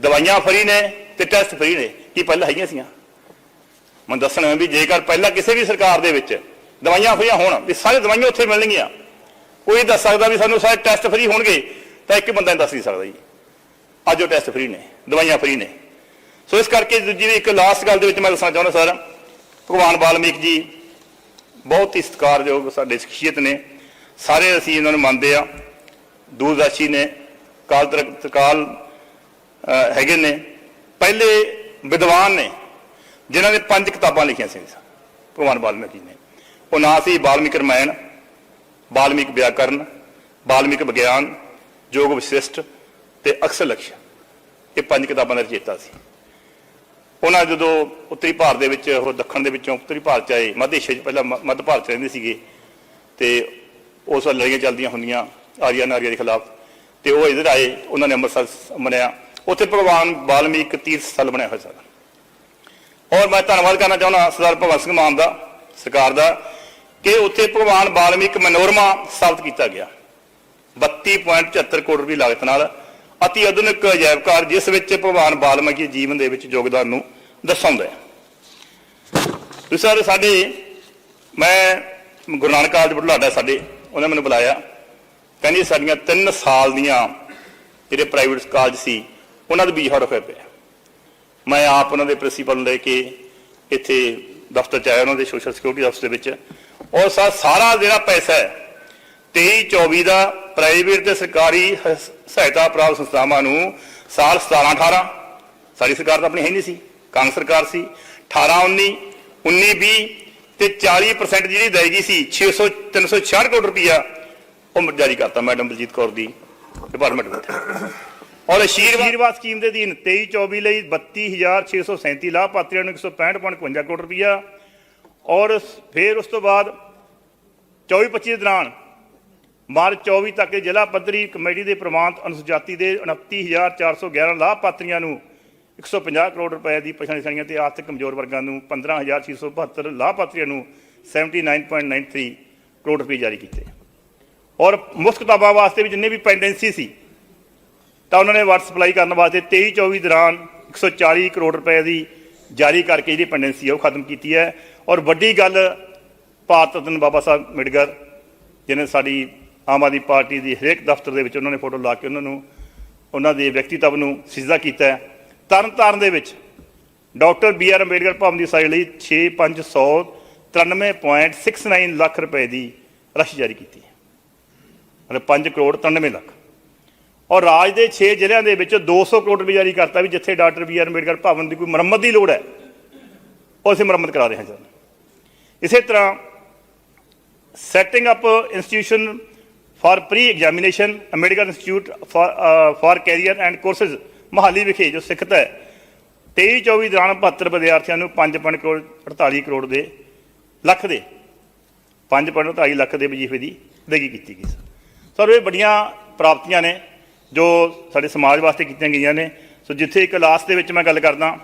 ਦਵਾਈਆਂ ਫਰੀ ਨੇ ਤੇ ਟੈਸਟ ਫਰੀ ਨੇ। ਕੀ ਪਹਿਲਾਂ ਹੈਗੀਆਂ ਸੀਆਂ ਮੈਂ ਦੱਸਣਾ ਵੀ ਜੇਕਰ ਪਹਿਲਾਂ ਕਿਸੇ ਵੀ ਸਰਕਾਰ ਦੇ ਵਿੱਚ ਦਵਾਈਆਂ ਫਰੀਆਂ ਹੋਣ, ਵੀ ਸਾਰੇ ਦਵਾਈਆਂ ਉੱਥੇ ਮਿਲਣਗੀਆਂ। ਕੋਈ ਦੱਸ ਸਕਦਾ ਵੀ ਸਾਨੂੰ ਸਾਰੇ ਟੈਸਟ ਫਰੀ ਹੋਣਗੇ। ਤਾਂ ਇੱਕ ਬੰਦਾ ਦੱਸ ਨਹੀਂ ਸਕਦਾ ਜੀ। ਅੱਜ ਉਹ ਟੈਸਟ ਫਰੀ ਨੇ, ਦਵਾਈਆਂ ਫਰੀ ਨੇ। ਸੋ ਇਸ ਕਰਕੇ ਦੂਜੀ ਵੀ ਇੱਕ ਲਾਸਟ ਗੱਲ ਦੇ ਵਿੱਚ ਮੈਂ ਦੱਸਣਾ ਚਾਹੁੰਦਾ, ਸਰ। ਭਗਵਾਨ ਵਾਲਮੀਕ ਜੀ ਬਹੁਤ ਹੀ ਸਤਿਕਾਰਯੋਗ ਸਾਡੇ ਸ਼ਖਸੀਅਤ ਨੇ। ਸਾਰੇ ਅਸੀਂ ਇਹਨਾਂ ਨੂੰ ਮੰਨਦੇ ਆ ਦੂਰਦਰਸ਼ੀ ਨੇ, ਕਾਲ ਤਰ- ਕਾਲ ਹੈਗੇ ਨੇ। ਪਹਿਲੇ ਵਿਦਵਾਨ ਨੇ, ਜਿਨ੍ਹਾਂ ਨੇ ਪੰਜ ਕਿਤਾਬਾਂ ਲਿਖੀਆਂ ਸੀ ਭਗਵਾਨ ਵਾਲਮੀਕ ਜੀ ਨੇ। ਉਹ ਨਾਂ ਸੀ ਵਾਲਮੀਕ ਰਮਾਇਣ ਵਾਲਮੀਕ ਵਿਆਕਰਨ ਵਾਲਮੀਕ ਵਿਗਿਆਨ ਯੋਗ ਵਿਸ਼ਿਸ਼ਟ ਤੇ ਅਕਸਰ ਲਕਸ਼ ਇਹ ਪੰਜ ਕਿਤਾਬਾਂ ਦਾ ਰਚੇਤਾ ਸੀ। ਉਹਨਾਂ ਜਦੋਂ ਉੱਤਰੀ ਭਾਰਤ ਦੇ ਵਿੱਚ ਉਹ ਦੱਖਣ ਦੇ ਵਿੱਚੋਂ ਉੱਤਰੀ ਭਾਰਤ ਚ ਆਏ, ਮੱਧ ਏਸ਼ੀਆ ਚ, ਪਹਿਲਾਂ ਮ- ਮੱਧ ਭਾਰਤ ਚ ਰਹਿੰਦੇ ਸੀਗੇ, ਤੇ ਉਸ ਵੇਲੇ ਲੜਾਈਆਂ ਚੱਲਦੀਆਂ ਹੁੰਦੀਆਂ ਆਰੀਆ ਨਾਰੀਆ ਦੇ ਖਿਲਾਫ, ਤੇ ਉਹ ਇੱਧਰ ਆਏ, ਉਹਨਾਂ ਨੇ ਅੰਮ੍ਰਿਤਸਰ ਬਣਿਆ ਉੱਥੇ ਭਗਵਾਨ ਵਾਲਮੀਕ ਤੀਰਥ ਸਥਲ ਬਣਿਆ ਹੋਇਆ ਸੀ। ਔਰ ਮੈਂ ਧੰਨਵਾਦ ਕਰਨਾ ਚਾਹੁੰਦਾ ਸਰਦਾਰ ਭਗਵੰਤ ਸਿੰਘ ਮਾਨ ਦਾ, ਸਰਕਾਰ ਦਾ, ਕਿ ਉੱਥੇ ਭਗਵਾਨ ਬਾਲਮੀਕ ਮਨੋਰਮਾ ਸਥਾਪਿਤ ਕੀਤਾ ਗਿਆ। 32.74 ਕਰੋੜ ਰੁਪਏ ਲਾਗਤ ਨਾਲ ਅਤੀ ਆਧੁਨਿਕ ਅਜਾਇਬ ਘਰ, ਜਿਸ ਵਿੱਚ ਭਗਵਾਨ ਬਾਲਮਕੀ ਜੀਵਨ ਦੇ ਵਿੱਚ ਯੋਗਦਾਨ ਨੂੰ ਦਰਸਾਉਂਦਾ ਹੈ ਤੇ ਸਾਡੇ, ਮੈਂ ਗੁਰੂ ਨਾਨਕ ਕਾਲਜ ਬੁਢਲਾਡਾ ਸਾਡੇ, ਉਹਨੇ ਮੈਨੂੰ ਬੁਲਾਇਆ। ਕਹਿੰਦੀ ਸਾਡੀਆਂ 3 ਸਾਲ ਦੀਆਂ ਜਿਹੜੇ ਪ੍ਰਾਈਵੇਟ ਕਾਲਜ ਸੀ, ਉਹਨਾਂ ਦੇ ਬੀਜ ਹੜ ਹੋਏ ਪਏ ਮੈਂ ਆਪ ਉਹਨਾਂ ਦੇ ਪ੍ਰਿੰਸੀਪਲ ਨੂੰ ਲੈ ਕੇ ਇੱਥੇ ਦਫ਼ਤਰ ਚ ਆਇਆ, ਉਹਨਾਂ ਦੇ ਸੋਸ਼ਲ ਸਿਕਿਉਰਿਟੀ ਆਫਿਸ ਦੇ ਵਿੱਚ। ਔਰ ਸਾਰਾ ਜਿਹੜਾ ਪੈਸਾ ਹੈ 23 24 ਦਾ ਪ੍ਰਾਈਵੇਟ ਤੇ ਸਰਕਾਰੀ ਸਹਾਇਤਾ ਪ੍ਰਾਪਤ ਸੰਸਥਾਵਾਂ ਨੂੰ ਸਾਲ 17 18 ਸਾਡੀ ਸਰਕਾਰ ਤਾਂ ਆਪਣੀ ਹੈ ਨਹੀਂ ਸੀ, ਕਾਂਗਰਸ ਸਰਕਾਰ ਸੀ 18 19 19 20 ਤੇ 40% ਜਿਹੜੀ ਅਦਾਇਗੀ ਸੀ 600 366 ਕਰੋੜ ਰੁਪਈਆ, ਉਹ ਜਾਰੀ ਕਰਤਾ ਮੈਡਮ ਬਲਜੀਤ ਕੌਰ ਦੀ ਡਿਪਾਰਟਮੈਂਟ ਵਿੱਚ ਔਰ ਅਸ਼ੀਰਵਾਦ ਸਕੀਮ ਦੇ ਅਧੀਨ 23 24 ਲਈ 32637 ਲਾਭਪਾਤਰੀਆਂ ਨੂੰ 165.55 ਕਰੋੜ ਰੁਪਈਆ, ਔਰ ਫਿਰ ਉਸ ਤੋਂ ਬਾਅਦ 24 25 ਦੇ ਦੌਰਾਨ ਮਾਰਚ 24 ਤੱਕ ਜ਼ਿਲ੍ਹਾ ਪੱਧਰੀ ਕਮੇਟੀ ਦੇ ਪ੍ਰਮਾਣਿਤ ਅਨੁਸੂਚਿਤ ਦੇ 29411 ਲਾਭਪਾਤਰੀਆਂ ਨੂੰ 150 ਕਰੋੜ ਰੁਪਏ ਦੀ ਪਛਾਣੀ ਸਾਣੀਆਂ ਤੇ ਆਰਥਿਕ ਕਮਜ਼ੋਰ ਵਰਗਾਂ ਨੂੰ 15672 ਲਾਭਪਾਤਰੀਆਂ ਨੂੰ 79.93 ਕਰੋੜ ਰੁਪਏ ਜਾਰੀ ਕੀਤੇ। ਔਰ ਮੁਫਤ ਕਿਤਾਬਾਂ ਵਾਸਤੇ ਵੀ ਜਿੰਨੇ ਵੀ ਪੈਂਡੈਂਸੀ ਸੀ, ਤਾਂ ਉਹਨਾਂ ਨੇ ਵਾਟਰ ਸਪਲਾਈ ਕਰਨ ਵਾਸਤੇ 23 24 ਦੌਰਾਨ 140 ਕਰੋੜ ਰੁਪਏ ਦੀ ਜਾਰੀ ਕਰਕੇ ਜਿਹੜੀ ਪੈਂਡੈਂਸੀ ਹੈ ਉਹ ਖਤਮ ਕੀਤੀ ਹੈ। ਔਰ ਵੱਡੀ ਗੱਲ ਭਾਰਤ ਰਤਨ ਬਾਬਾ ਸਾਹਿਬ ਅੰਬੇਡਕਰ, ਜਿਹਨੇ ਸਾਡੀ ਆਮ ਆਦਮੀ ਪਾਰਟੀ ਦੀ ਹਰੇਕ ਦਫ਼ਤਰ ਦੇ ਵਿੱਚ ਉਹਨਾਂ ਨੇ ਫੋਟੋ ਲਾ ਕੇ ਉਹਨਾਂ ਨੂੰ, ਉਹਨਾਂ ਦੇ ਵਿਅਕਤੀਤਵ ਨੂੰ ਸਿੱਧਾ ਕੀਤਾ ਹੈ। ਤਰਨ ਤਾਰਨ ਦੇ ਵਿੱਚ doctor B R Ambedkar Bhawan ਦੀ ਸਾਈਡ ਲਈ 6593.69 ਲੱਖ ਰੁਪਏ ਦੀ ਰਾਸ਼ੀ ਜਾਰੀ ਕੀਤੀ ਹੈ। ਮਤਲਬ 5 ਕਰੋੜ 93 ਲੱਖ। ਔਰ ਰਾਜ ਦੇ 6 ਜ਼ਿਲ੍ਹਿਆਂ ਦੇ ਵਿੱਚ 200 ਕਰੋੜ ਰੁਪਏ ਜਾਰੀ ਕਰਤਾ ਵੀ ਜਿੱਥੇ doctor B R Ambedkar Bhawan ਦੀ ਕੋਈ ਮੁਰੰਮਤ ਦੀ ਲੋੜ ਹੈ, ਉਹ ਅਸੀਂ ਮੁਰੰਮਤ ਕਰਾ ਰਹੇ ਹਾਂ ਸਰ ਇਸੇ ਤਰ੍ਹਾਂ setting up institution for pre examination American institute for, uh, career and and Courses Mohali ਵਿਖੇ ਜੋ ਸਿੱਖਤ ਹੈ 23 24 ਦੌਰਾਨ 72 ਵਿਦਿਆਰਥੀਆਂ ਨੂੰ 5.48 ਕਰੋੜ 48 ਕਰੋੜ ਦੇ ਲੱਖ ਦੇ 5.48 ਲੱਖ ਦੇ ਵਜੀਫੇ ਦੀ ਅਦਾਇਗੀ ਕੀਤੀ ਗਈ ਸਰ ਇਹ ਬੜੀਆਂ ਪ੍ਰਾਪਤੀਆਂ ਨੇ ਜੋ ਸਾਡੇ ਸਮਾਜ ਵਾਸਤੇ ਕੀਤੀਆਂ ਗਈਆਂ ਨੇ। ਸੋ ਜਿੱਥੇ ਇੱਕ ਲਾਸਟ ਦੇ ਵਿੱਚ ਮੈਂ ਗੱਲ ਕਰਦਾ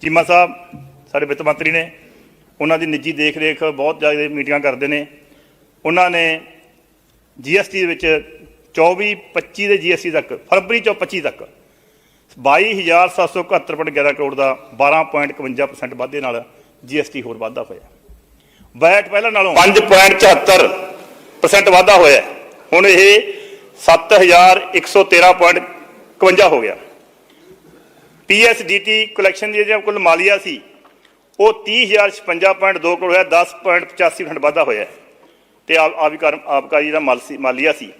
ਚੀਮਾ ਸਾਹਿਬ ਸਾਡੇ ਵਿੱਤ ਮੰਤਰੀ ਨੇ ਉਹਨਾਂ ਦੀ ਨਿੱਜੀ ਦੇਖ ਰੇਖ ਬਹੁਤ ਜ਼ਿਆਦਾ ਮੀਟਿੰਗਾਂ ਕਰਦੇ ਨੇ। ਉਹਨਾਂ ਨੇ ਜੀਐਸਟੀ ਦੇ ਵਿੱਚ 24 25 ਦੇ ਜੀਐਸਟੀ ਤੱਕ, ਫਰਵਰੀ ਚੋਂ 25 ਤੱਕ। 22771.11 ਕਰੋੜ ਦਾ 12.51% ਵਾਧੇ ਨਾਲ ਜੀਐਸਟੀ ਹੋਰ ਵਾਧਾ ਹੋਇਆ। ਵੈਟ ਪਹਿਲਾਂ ਨਾਲੋਂ 5.74% ਵਾਧਾ ਹੋਇਆ। ਹੁਣ ਇਹ 7113.51 ਹੋ ਗਿਆ। ਪੀਐਸਡੀਟੀ ਕਲੈਕਸ਼ਨ ਦੀ ਜਿਹੜਾ ਕੁੱਲ ਮਾਲੀਆ ਸੀ, ਉਹ 30056.2 ਕਰੋੜ ਹੋਇਆ 10.85% ਵਾਧਾ ਹੋਇਆ। ਤੇ ਆਬ- ਆਬਿਕਾਰ ਆਬਕਾਰੀ ਜਿਹੜਾ ਮਾਲ ਸੀ ਮਾਲੀਆ ਸੀ।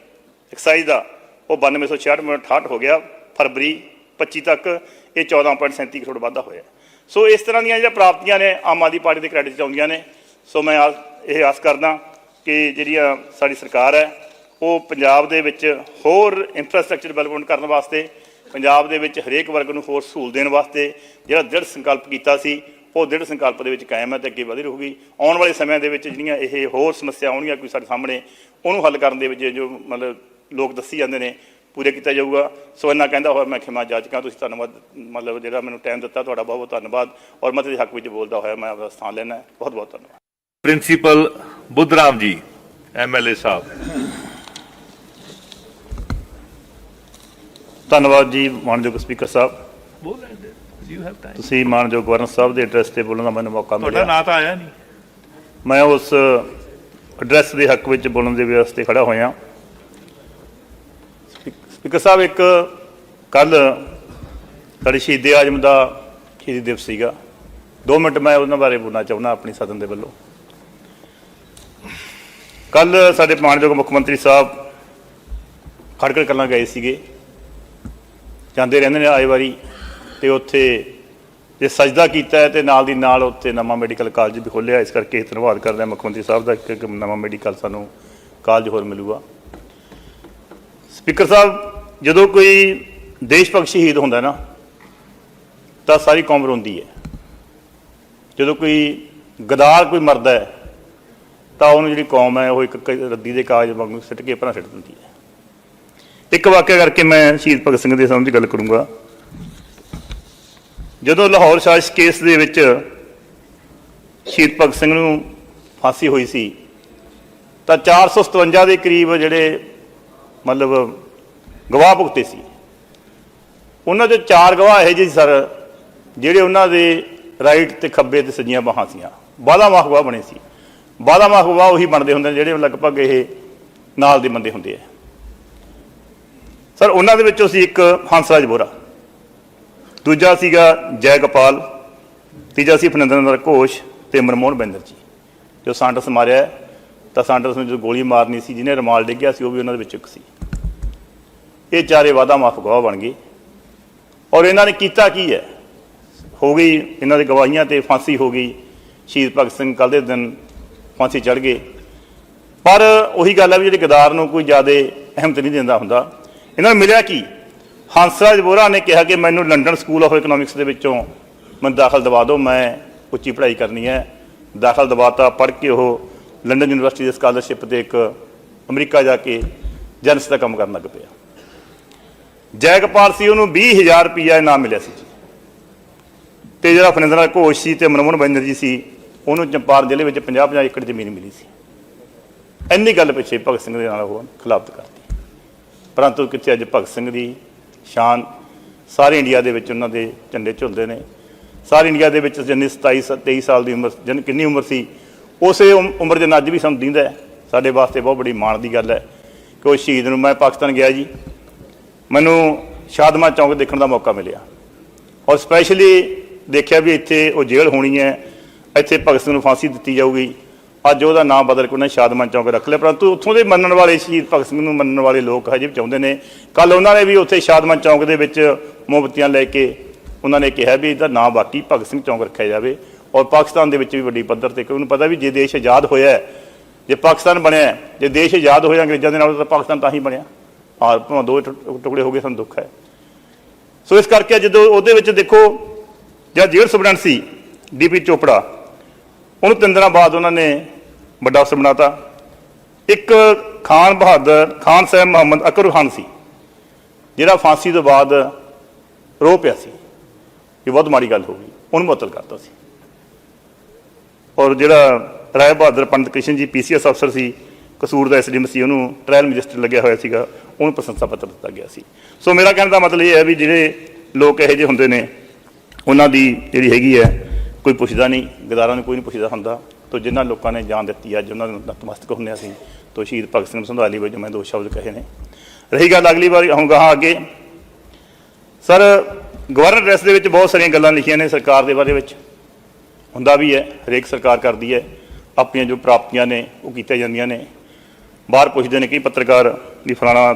ਐਕਸਾਈਜ਼ ਦਾ ਉਹ 9266.68 ਹੋ ਗਿਆ, ਫਰਵਰੀ 25 ਤੱਕ ਇਹ 14.37 ਕਰੋੜ ਵਾਧਾ ਹੋਇਆ। ਸੋ ਇਸ ਤਰ੍ਹਾਂ ਦੀਆਂ ਜਿਹੜੀਆਂ ਪ੍ਰਾਪਤੀਆਂ ਨੇ, ਆਮ ਆਦਮੀ ਪਾਰਟੀ ਦੇ ਕ੍ਰੈਡਿਟ 'ਚ ਆਉਂਦੀਆਂ ਨੇ। ਸੋ ਮੈਂ ਆਸ- ਇਹ ਆਸ ਕਰਦਾ ਕਿ ਜਿਹੜੀਆਂ ਸਾਡੀ ਸਰਕਾਰ ਹੈ, ਉਹ ਪੰਜਾਬ ਦੇ ਵਿੱਚ ਹੋਰ ਇਨਫਰਾਸਟ੍ਰਕਚਰ ਡਿਵੈਲਪਮੈਂਟ ਕਰਨ ਵਾਸਤੇ, ਪੰਜਾਬ ਦੇ ਵਿੱਚ ਹਰੇਕ ਵਰਗ ਨੂੰ ਹੋਰ ਸਹੂਲਤ ਦੇਣ ਵਾਸਤੇ ਜਿਹੜਾ ਦ੍ਰਿੜ ਸੰਕਲਪ ਕੀਤਾ ਸੀ ਉਹ ਦ੍ਰਿੜ ਸੰਕਲਪ ਦੇ ਵਿੱਚ ਕਾਇਮ ਹੈ ਤੇ ਅੱਗੇ ਵਧੀ ਰਹੂਗੀ। ਆਉਣ ਵਾਲੇ ਸਮਿਆਂ ਦੇ ਵਿੱਚ ਜਿਹੜੀਆਂ ਇਹ ਹੋਰ ਸਮੱਸਿਆ ਆਉਣਗੀਆਂ ਕੋਈ ਸਾਡੇ ਸਾਹਮਣੇ ਉਹਨੂੰ ਹੱਲ ਕਰਨ ਦੇ ਵਿੱਚ ਜੋ ਮਤਲਬ ਲੋਕ ਦੱਸੀ ਜਾਂਦੇ ਨੇ ਪੂਰੇ ਕੀਤਾ ਜਾਊਗਾ। ਸੋ ਇੰਨਾ ਕਹਿੰਦਾ ਹੋਇਆ ਮੈਂ ਖਿਮਾ ਜਾਚਕਾਂ ਤੁਸੀਂ ਧੰਨਵਾਦ ਮਤਲਬ ਜਿਹੜਾ ਮੈਨੂੰ ਟਾਈਮ ਦਿੱਤਾ ਤੁਹਾਡਾ ਬਹੁਤ ਬਹੁਤ ਧੰਨਵਾਦ ਔਰ ਮਤੇ ਦੇ ਹੱਕ ਵਿੱਚ ਬੋਲਦਾ ਹੋਇਆ ਮੈਂ ਆਪਦਾ ਸਥਾਨ ਲੈਣਾ ਬਹੁਤ ਬਹੁਤ ਧੰਨਵਾਦ। ਪ੍ਰਿੰਸੀਪਲ ਬੁੱਧਰਾਮ ਜੀ ਐਮਐਲਏ ਸਾਹਿਬ। ਧੰਨਵਾਦ ਜੀ ਮਾਨਯੋਗ ਸਪੀਕਰ ਸਾਹਿਬ। ਬੋਲ ਰਹੇ ਯੂ ਹੈਵ ਟਾਈਮ ਤੁਸੀਂ ਮਾਨਯੋਗ ਗਵਰਨਰ ਸਾਹਿਬ ਦੇ ਐਡਰੈਸ ਤੇ ਬੋਲਣ ਦਾ ਮੈਨੂੰ ਮੌਕਾ ਤੁਹਾਡਾ ਮਿਲਿਆ ਨਾਂ ਤਾਂ ਆਇਆ ਨਹੀਂ। ਮੈਂ ਉਸ ਐਡਰੈਸ ਦੇ ਹੱਕ ਵਿੱਚ ਬੋਲਣ ਦੇ ਵਾਸਤੇ ਖੜਾ ਹੋਇਆ। ਸਪੀਕਰ ਸਾਹਿਬ ਇੱਕ ਕੱਲ ਸਾਡੇ ਸ਼ਹੀਦ ਆਜਮ ਦਾ ਸ਼ਹੀਦੀ ਦਿਵਸ ਸੀਗਾ। 2 ਮਿੰਟ ਮੈਂ ਉਹਨਾਂ ਬਾਰੇ ਬੋਲਣਾ ਚਾਹੁੰਦਾ ਆਪਣੀ ਸਦਨ ਦੇ ਵੱਲੋਂ। ਕੱਲ ਸਾਡੇ ਮਾਨਯੋਗ ਮੁੱਖ ਮੰਤਰੀ ਸਾਹਿਬ ਖੜਕੜ ਕਲਾਂ ਗਏ ਸੀਗੇ। ਜਾਂਦੇ ਰਹਿੰਦੇ ਨੇ ਆਏ ਵਾਰੀ ਤੇ ਉੱਥੇ ਜੇ ਸਜਦਾ ਕੀਤਾ ਹੈ ਤੇ ਨਾਲ ਦੀ ਨਾਲ ਉੱਥੇ ਨਵਾਂ ਮੈਡੀਕਲ ਕਾਲਜ ਵੀ ਖੋਲ੍ਹਿਆ ਇਸ ਕਰਕੇ ਧੰਨਵਾਦ ਕਰਦਾ ਮੁੱਖ ਮੰਤਰੀ ਸਾਹਿਬ ਦਾ ਕਿ ਇੱਕ ਨਵਾਂ ਮੈਡੀਕਲ ਸਾਨੂੰ ਕਾਲਜ ਹੋਰ ਮਿਲੂਗਾ। ਸਪੀਕਰ ਸਾਹਿਬ, ਜਦੋਂ ਕੋਈ ਦੇਸ਼ ਭਗਤ ਸ਼ਹੀਦ ਹੁੰਦਾ ਨਾ, ਤਾਂ ਸਾਰੀ ਕੌਮ ਰੋਂਦੀ ਹੈ। ਜਦੋਂ ਕੋਈ ਗਦਾਰ ਕੋਈ ਮਰਦਾ ਹੈ, ਤਾਂ ਉਹਨੂੰ ਜਿਹੜੀ ਕੌਮ ਹੈ, ਉਹ ਇੱਕ ਕ- ਰੱਦੀ ਦੇ ਕਾਗਜ਼ ਵਾਂਗੂ ਸਿੱਟ ਕੇ ਪਰਾਂ ਸਿੱਟ ਦਿੰਦੀ ਹੈ। ਇੱਕ ਵਾਕਿਆ ਕਰਕੇ ਮੈਂ ਸ਼ਹੀਦ ਭਗਤ ਸਿੰਘ ਦੇ ਸੰਬੰਧ ਗੱਲ ਕਰੂੰਗਾ। ਜਦੋਂ ਲਾਹੌਰ ਸਾਜ਼ਿਸ਼ ਕੇਸ ਦੇ ਵਿੱਚ ਸ਼ਹੀਦ ਭਗਤ ਸਿੰਘ ਨੂੰ ਫਾਂਸੀ ਹੋਈ ਸੀ, ਤਾਂ 457 ਦੇ ਕਰੀਬ ਜਿਹੜੇ ਮਤਲਬ ਗਵਾਹ ਭੁਗਤੇ ਸੀ। ਉਹਨਾਂ ਦੇ ਚਾਰ ਗਵਾਹ ਇਹੋ ਜਿਹੇ ਸਰ, ਜਿਹੜੇ ਉਹਨਾਂ ਦੇ ਰਾਈਟ ਤੇ ਖੱਬੇ ਤੇ ਸੱਜੀਆਂ ਬਾਹਾਂ ਸੀਆਂ। ਬਾਦਾ ਮਾਹ ਗਵਾਹ ਬਣੇ ਸੀ। ਬਾਦਾ ਮਾਹ ਗਵਾਹ ਉਹੀ ਬਣਦੇ ਹੁੰਦੇ ਨੇ, ਜਿਹੜੇ ਲਗਭਗ ਇਹ ਨਾਲ ਦੇ ਬੰਦੇ ਹੁੰਦੇ ਆ। ਸਰ, ਉਹਨਾਂ ਦੇ ਵਿੱਚੋਂ ਸੀ ਇੱਕ ਹੰਸਰਾਜ ਬੋਰਾ ਦੂਜਾ ਸੀਗਾ ਜੈ ਗੋਪਾਲ ਤੀਜਾ ਸੀ ਫਨਿੰਦਰ ਘੋਸ਼ ਤੇ ਮਨਮੋਹਨ ਬੈਨਰਜੀ ਜੋ। ਸਾਂਟਸ ਮਾਰਿਆ ਤਾਂ ਸਾਂਟਸ ਨੂੰ ਜੋ ਗੋਲੀ ਮਾਰਨੀ ਸੀ, ਜਿਹਨੇ ਰਮਾਲ ਡਿੱਗਿਆ ਸੀ, ਉਹ ਵੀ ਉਹਨਾਂ ਦੇ ਵਿੱਚ ਇੱਕ ਸੀ। ਇਹ ਚਾਰੇ ਵਾਦਾ ਮਾਫ ਗਵਾਹ ਬਣ ਗਏ। ਔਰ ਇਹਨਾਂ ਨੇ ਕੀਤਾ ਕੀ ਹੈ? ਹੋ ਗਈ, ਇਹਨਾਂ ਦੇ ਗਵਾਹੀਆਂ ਤੇ ਫਾਂਸੀ ਹੋ ਗਈ। ਸ਼ਹੀਦ ਭਗਤ ਸਿੰਘ ਕੱਲ ਦੇ ਦਿਨ ਫਾਂਸੀ ਚੜ ਗਏ। ਪਰ ਉਹੀ ਗੱਲ ਹੈ ਵੀ ਜਿਹੜੇ ਗਦਾਰ ਨੂੰ ਕੋਈ ਜ਼ਿਆਦਾ ਅਹਿਮਤ ਨਹੀਂ ਦਿੰਦਾ ਹੁੰਦਾ। ਇਹਨਾਂ ਨੂੰ ਮਿਲਿਆ ਕੀ? ਹੰਸਰਾਜ ਬੋਰਾ ਨੇ ਕਿਹਾ ਕਿ ਮੈਨੂੰ ਲੰਡਨ ਸਕੂਲ ਆਫ ਇਕਨੋਮਿਕਸ ਦੇ ਵਿੱਚੋਂ ਮੈਨੂੰ ਦਾਖਲ ਦਿਵਾ ਦਿਓ, ਮੈਂ ਉੱਚੀ ਪੜ੍ਹਾਈ ਕਰਨੀ ਹੈ। ਦਾਖਲ ਦਵਾਤਾ, ਪੜ੍ਹ ਕੇ ਉਹ ਲੰਡਨ ਯੂਨੀਵਰਸਿਟੀ ਦੇ ਸਕਾਲਰਸ਼ਿਪ ਤੇ ਇੱਕ ਅਮਰੀਕਾ ਜਾ ਕੇ ਜਨਸ ਦਾ ਕੰਮ ਕਰਨ ਲੱਗ ਪਿਆ। ਜੈਗਪਾਲ ਸੀ, ਉਹਨੂੰ 20000 ਰੁਪਈਆ ਇਨਾਮ ਮਿਲਿਆ ਸੀ ਜੀ। ਤੇ ਜਿਹੜਾ ਫਨਿੰਦਰ ਘੋਸ਼ ਸੀ ਤੇ ਮਨਮੋਹਨ ਬਿੰਦਰ ਜੀ ਸੀ, ਉਹਨੂੰ ਚੰਪਾਰ ਜ਼ਿਲ੍ਹੇ ਵਿੱਚ 50-50 ਏਕੜ ਜ਼ਮੀਨ ਮਿਲੀ ਸੀ। ਇੰਨੀ ਗੱਲ ਪਿੱਛੇ ਭਗਤ ਸਿੰਘ ਦੇ ਨਾਲ ਉਹ ਖਿਲਾਫਤ ਕਰਤੀ। ਪਰੰਤੂ ਕਿੱਥੇ ਅੱਜ ਭਗਤ ਸਿੰਘ ਦੀ ਸ਼ਾਨ ਸਾਰੇ ਇੰਡੀਆ ਦੇ ਵਿੱਚ ਉਹਨਾਂ ਦੇ ਝੰਡੇ ਝੁਲਦੇ ਨੇ। ਸਾਰੇ ਇੰਡੀਆ ਦੇ ਵਿੱਚ ਜਿੰਨੀ 27 ਸ- 23 ਸਾਲ ਦੀ ਉਮਰ, ਜਨ, ਕਿੰਨੀ ਉਮਰ ਸੀ, ਉਸੇ ਉਮ- ਉਮਰ ਦੇ ਅੱਜ ਵੀ ਸਾਨੂੰ ਦਿੰਦਾ ਸਾਡੇ ਵਾਸਤੇ ਬਹੁਤ ਬੜੀ ਮਾਣ ਦੀ ਗੱਲ ਹੈ ਕਿ ਉਹ ਸ਼ਹੀਦ ਨੂੰ, ਮੈਂ ਪਾਕਿਸਤਾਨ ਗਿਆ ਜੀ। ਮੈਨੂੰ ਸ਼ਾਦਮਾ ਚੌਂਕ ਦੇਖਣ ਦਾ ਮੌਕਾ ਮਿਲਿਆ। ਔਰ ਸਪੈਸ਼ਲੀ ਦੇਖਿਆ ਵੀ ਇੱਥੇ ਉਹ ਜੇਲ੍ਹ ਹੋਣੀ ਹੈ। ਇੱਥੇ ਭਗਤ ਸਿੰਘ ਨੂੰ ਫਾਂਸੀ ਦਿੱਤੀ ਜਾਊਗੀ। ਅੱਜ ਉਹਦਾ ਨਾਮ ਬਦਲ ਕੇ ਉਹਨੇ ਸ਼ਾਦਮਾਂ ਚੌਂਕ ਰੱਖ ਲਿਆ। ਪਰੰਤੂ ਉੱਥੋਂ ਦੇ ਮੰਨਣ ਵਾਲੇ ਸ਼ਹੀਦ ਭਗਤ ਸਿੰਘ ਨੂੰ ਮੰਨਣ ਵਾਲੇ ਲੋਕ ਹਜੇ ਵੀ ਚਾਹੁੰਦੇ ਨੇ। ਕੱਲ ਉਹਨਾਂ ਨੇ ਵੀ ਉੱਥੇ ਸ਼ਾਦਮਾਂ ਚੌਂਕ ਦੇ ਵਿੱਚ ਮੋਮਬੱਤੀਆਂ ਲੈ ਕੇ ਉਹਨਾਂ ਨੇ ਕਿਹਾ ਵੀ ਇਹਦਾ ਨਾਮ ਬਾਕੀ ਭਗਤ ਸਿੰਘ ਚੌਂਕ ਰੱਖਿਆ ਜਾਵੇ ਔਰ ਪਾਕਿਸਤਾਨ ਦੇ ਵਿੱਚ ਵੀ ਵੱਡੀ ਪੱਧਰ ਤੇ, ਕਿਉਂਕਿ ਉਹਨੂੰ ਪਤਾ ਵੀ ਜੇ ਦੇਸ਼ ਆਜ਼ਾਦ ਹੋਇਆ ਜੇ ਪਾਕਿਸਤਾਨ ਬਣਿਆ ਜੇ ਦੇਸ਼ ਆਜ਼ਾਦ ਹੋਇਆ ਅੰਗਰੇਜ਼ਾਂ ਦੇ ਨਾਲ, ਤਾਂ ਪਾਕਿਸਤਾਨ ਤਾਂ ਹੀ ਬਣਿਆ। ਆ ਭਾਵੇਂ ਦੋ ਟੁ- ਟੁਕੜੇ ਹੋ ਗਏ, ਸਾਨੂੰ ਦੁੱਖ ਹੈ। ਸੋ ਇਸ ਕਰਕੇ ਜਦੋਂ ਉਹਦੇ ਵਿੱਚ ਦੇਖੋ, ਜਾਂ ਜੇਲ੍ਹ ਸੁਪਰਡੈਂਟ ਸੀ ਡੀਪੀ ਚੋਪੜਾ ਉਹਨੂੰ ਤਿੰਨ ਦਿਨਾਂ ਬਾਅਦ ਉਹਨਾਂ ਨੇ ਵੱਡਾ ਅਫਸਰ ਬਣਾਤਾ ਇੱਕ ਖਾਨ ਬਹਾਦਰ, ਖਾਨ ਸਾਹਿਬ ਮੁਹੰਮਦ ਅਕਰ ਖਾਨ ਸੀ, ਜਿਹੜਾ ਫਾਂਸੀ ਤੋਂ ਬਾਅਦ ਰੋ ਪਿਆ ਸੀ। ਇਹ ਬਹੁਤ ਮਾੜੀ ਗੱਲ ਹੋ ਗਈ, ਉਹਨੂੰ ਮੁਅੱਤਲ ਕਰਤਾ ਸੀ। ਔਰ ਜਿਹੜਾ ਰਾਏ ਬਹਾਦਰ ਪੰਡਤ ਕ੍ਰਿਸ਼ਨ ਜੀ ਪੀਸੀਐਸ ਅਫਸਰ ਸੀ, ਕਸੂਰ ਦਾ ਐਸਡੀਐਮ ਸੀ, ਉਹਨੂੰ ਟ੍ਰਾਇਲ ਮੈਜਿਸਟਰ ਲੱਗਿਆ ਹੋਇਆ ਸੀਗਾ, ਉਹਨੂੰ ਪ੍ਰਸ਼ੰਸਾ ਪੱਤਰ ਦਿੱਤਾ ਗਿਆ ਸੀ। ਸੋ ਮੇਰਾ ਕਹਿਣ ਦਾ ਮਤਲਬ ਇਹ ਹੈ ਵੀ ਜਿਹੜੇ ਲੋਕ ਇਹੋ ਜਿਹੇ ਹੁੰਦੇ ਨੇ, ਉਹਨਾਂ ਦੀ ਜਿਹੜੀ ਹੈਗੀ ਹੈ ਕੋਈ ਪੁੱਛਦਾ ਨਹੀਂ, ਗਦਾਰਾਂ ਨੂੰ ਕੋਈ ਨਹੀਂ ਪੁੱਛਦਾ ਹੁੰਦਾ। ਤੋ ਜਿਨ੍ਹਾਂ ਲੋਕਾਂ ਨੇ ਜਾਨ ਦਿੱਤੀ ਅੱਜ, ਉਹਨਾਂ ਨੂੰ ਨਤਮਸਤਕ ਹੁੰਦੇ ਅਸੀਂ। ਤੋ ਸ਼ਹੀਦ ਭਗਤ ਸਿੰਘ ਸੰਧਾਲੀ ਵਜੋਂ ਮੈਂ ਦੋ ਸ਼ਬਦ ਕਹੇ ਨੇ। ਰਹੀ ਗੱਲ ਅਗਲੀ ਵਾਰ ਹੁਣ ਗਾਹਾਂ ਅੱਗੇ। ਸਰ, ਗਵਰਨਰ ਡਰੈਸ ਦੇ ਵਿੱਚ ਬਹੁਤ ਸਾਰੀਆਂ ਗੱਲਾਂ ਲਿਖੀਆਂ ਨੇ ਸਰਕਾਰ ਦੇ ਬਾਰੇ ਵਿੱਚ। ਹੁੰਦਾ ਵੀ ਹੈ, ਹਰੇਕ ਸਰਕਾਰ ਕਰਦੀ ਹੈ। ਆਪਣੀਆਂ ਜੋ ਪ੍ਰਾਪਤੀਆਂ ਨੇ, ਉਹ ਕੀਤੀਆਂ ਜਾਂਦੀਆਂ ਨੇ। ਬਾਹਰ ਪੁੱਛਦੇ ਨੇ ਕਿ ਪੱਤਰਕਾਰ ਵੀ ਫਲਾਣਾ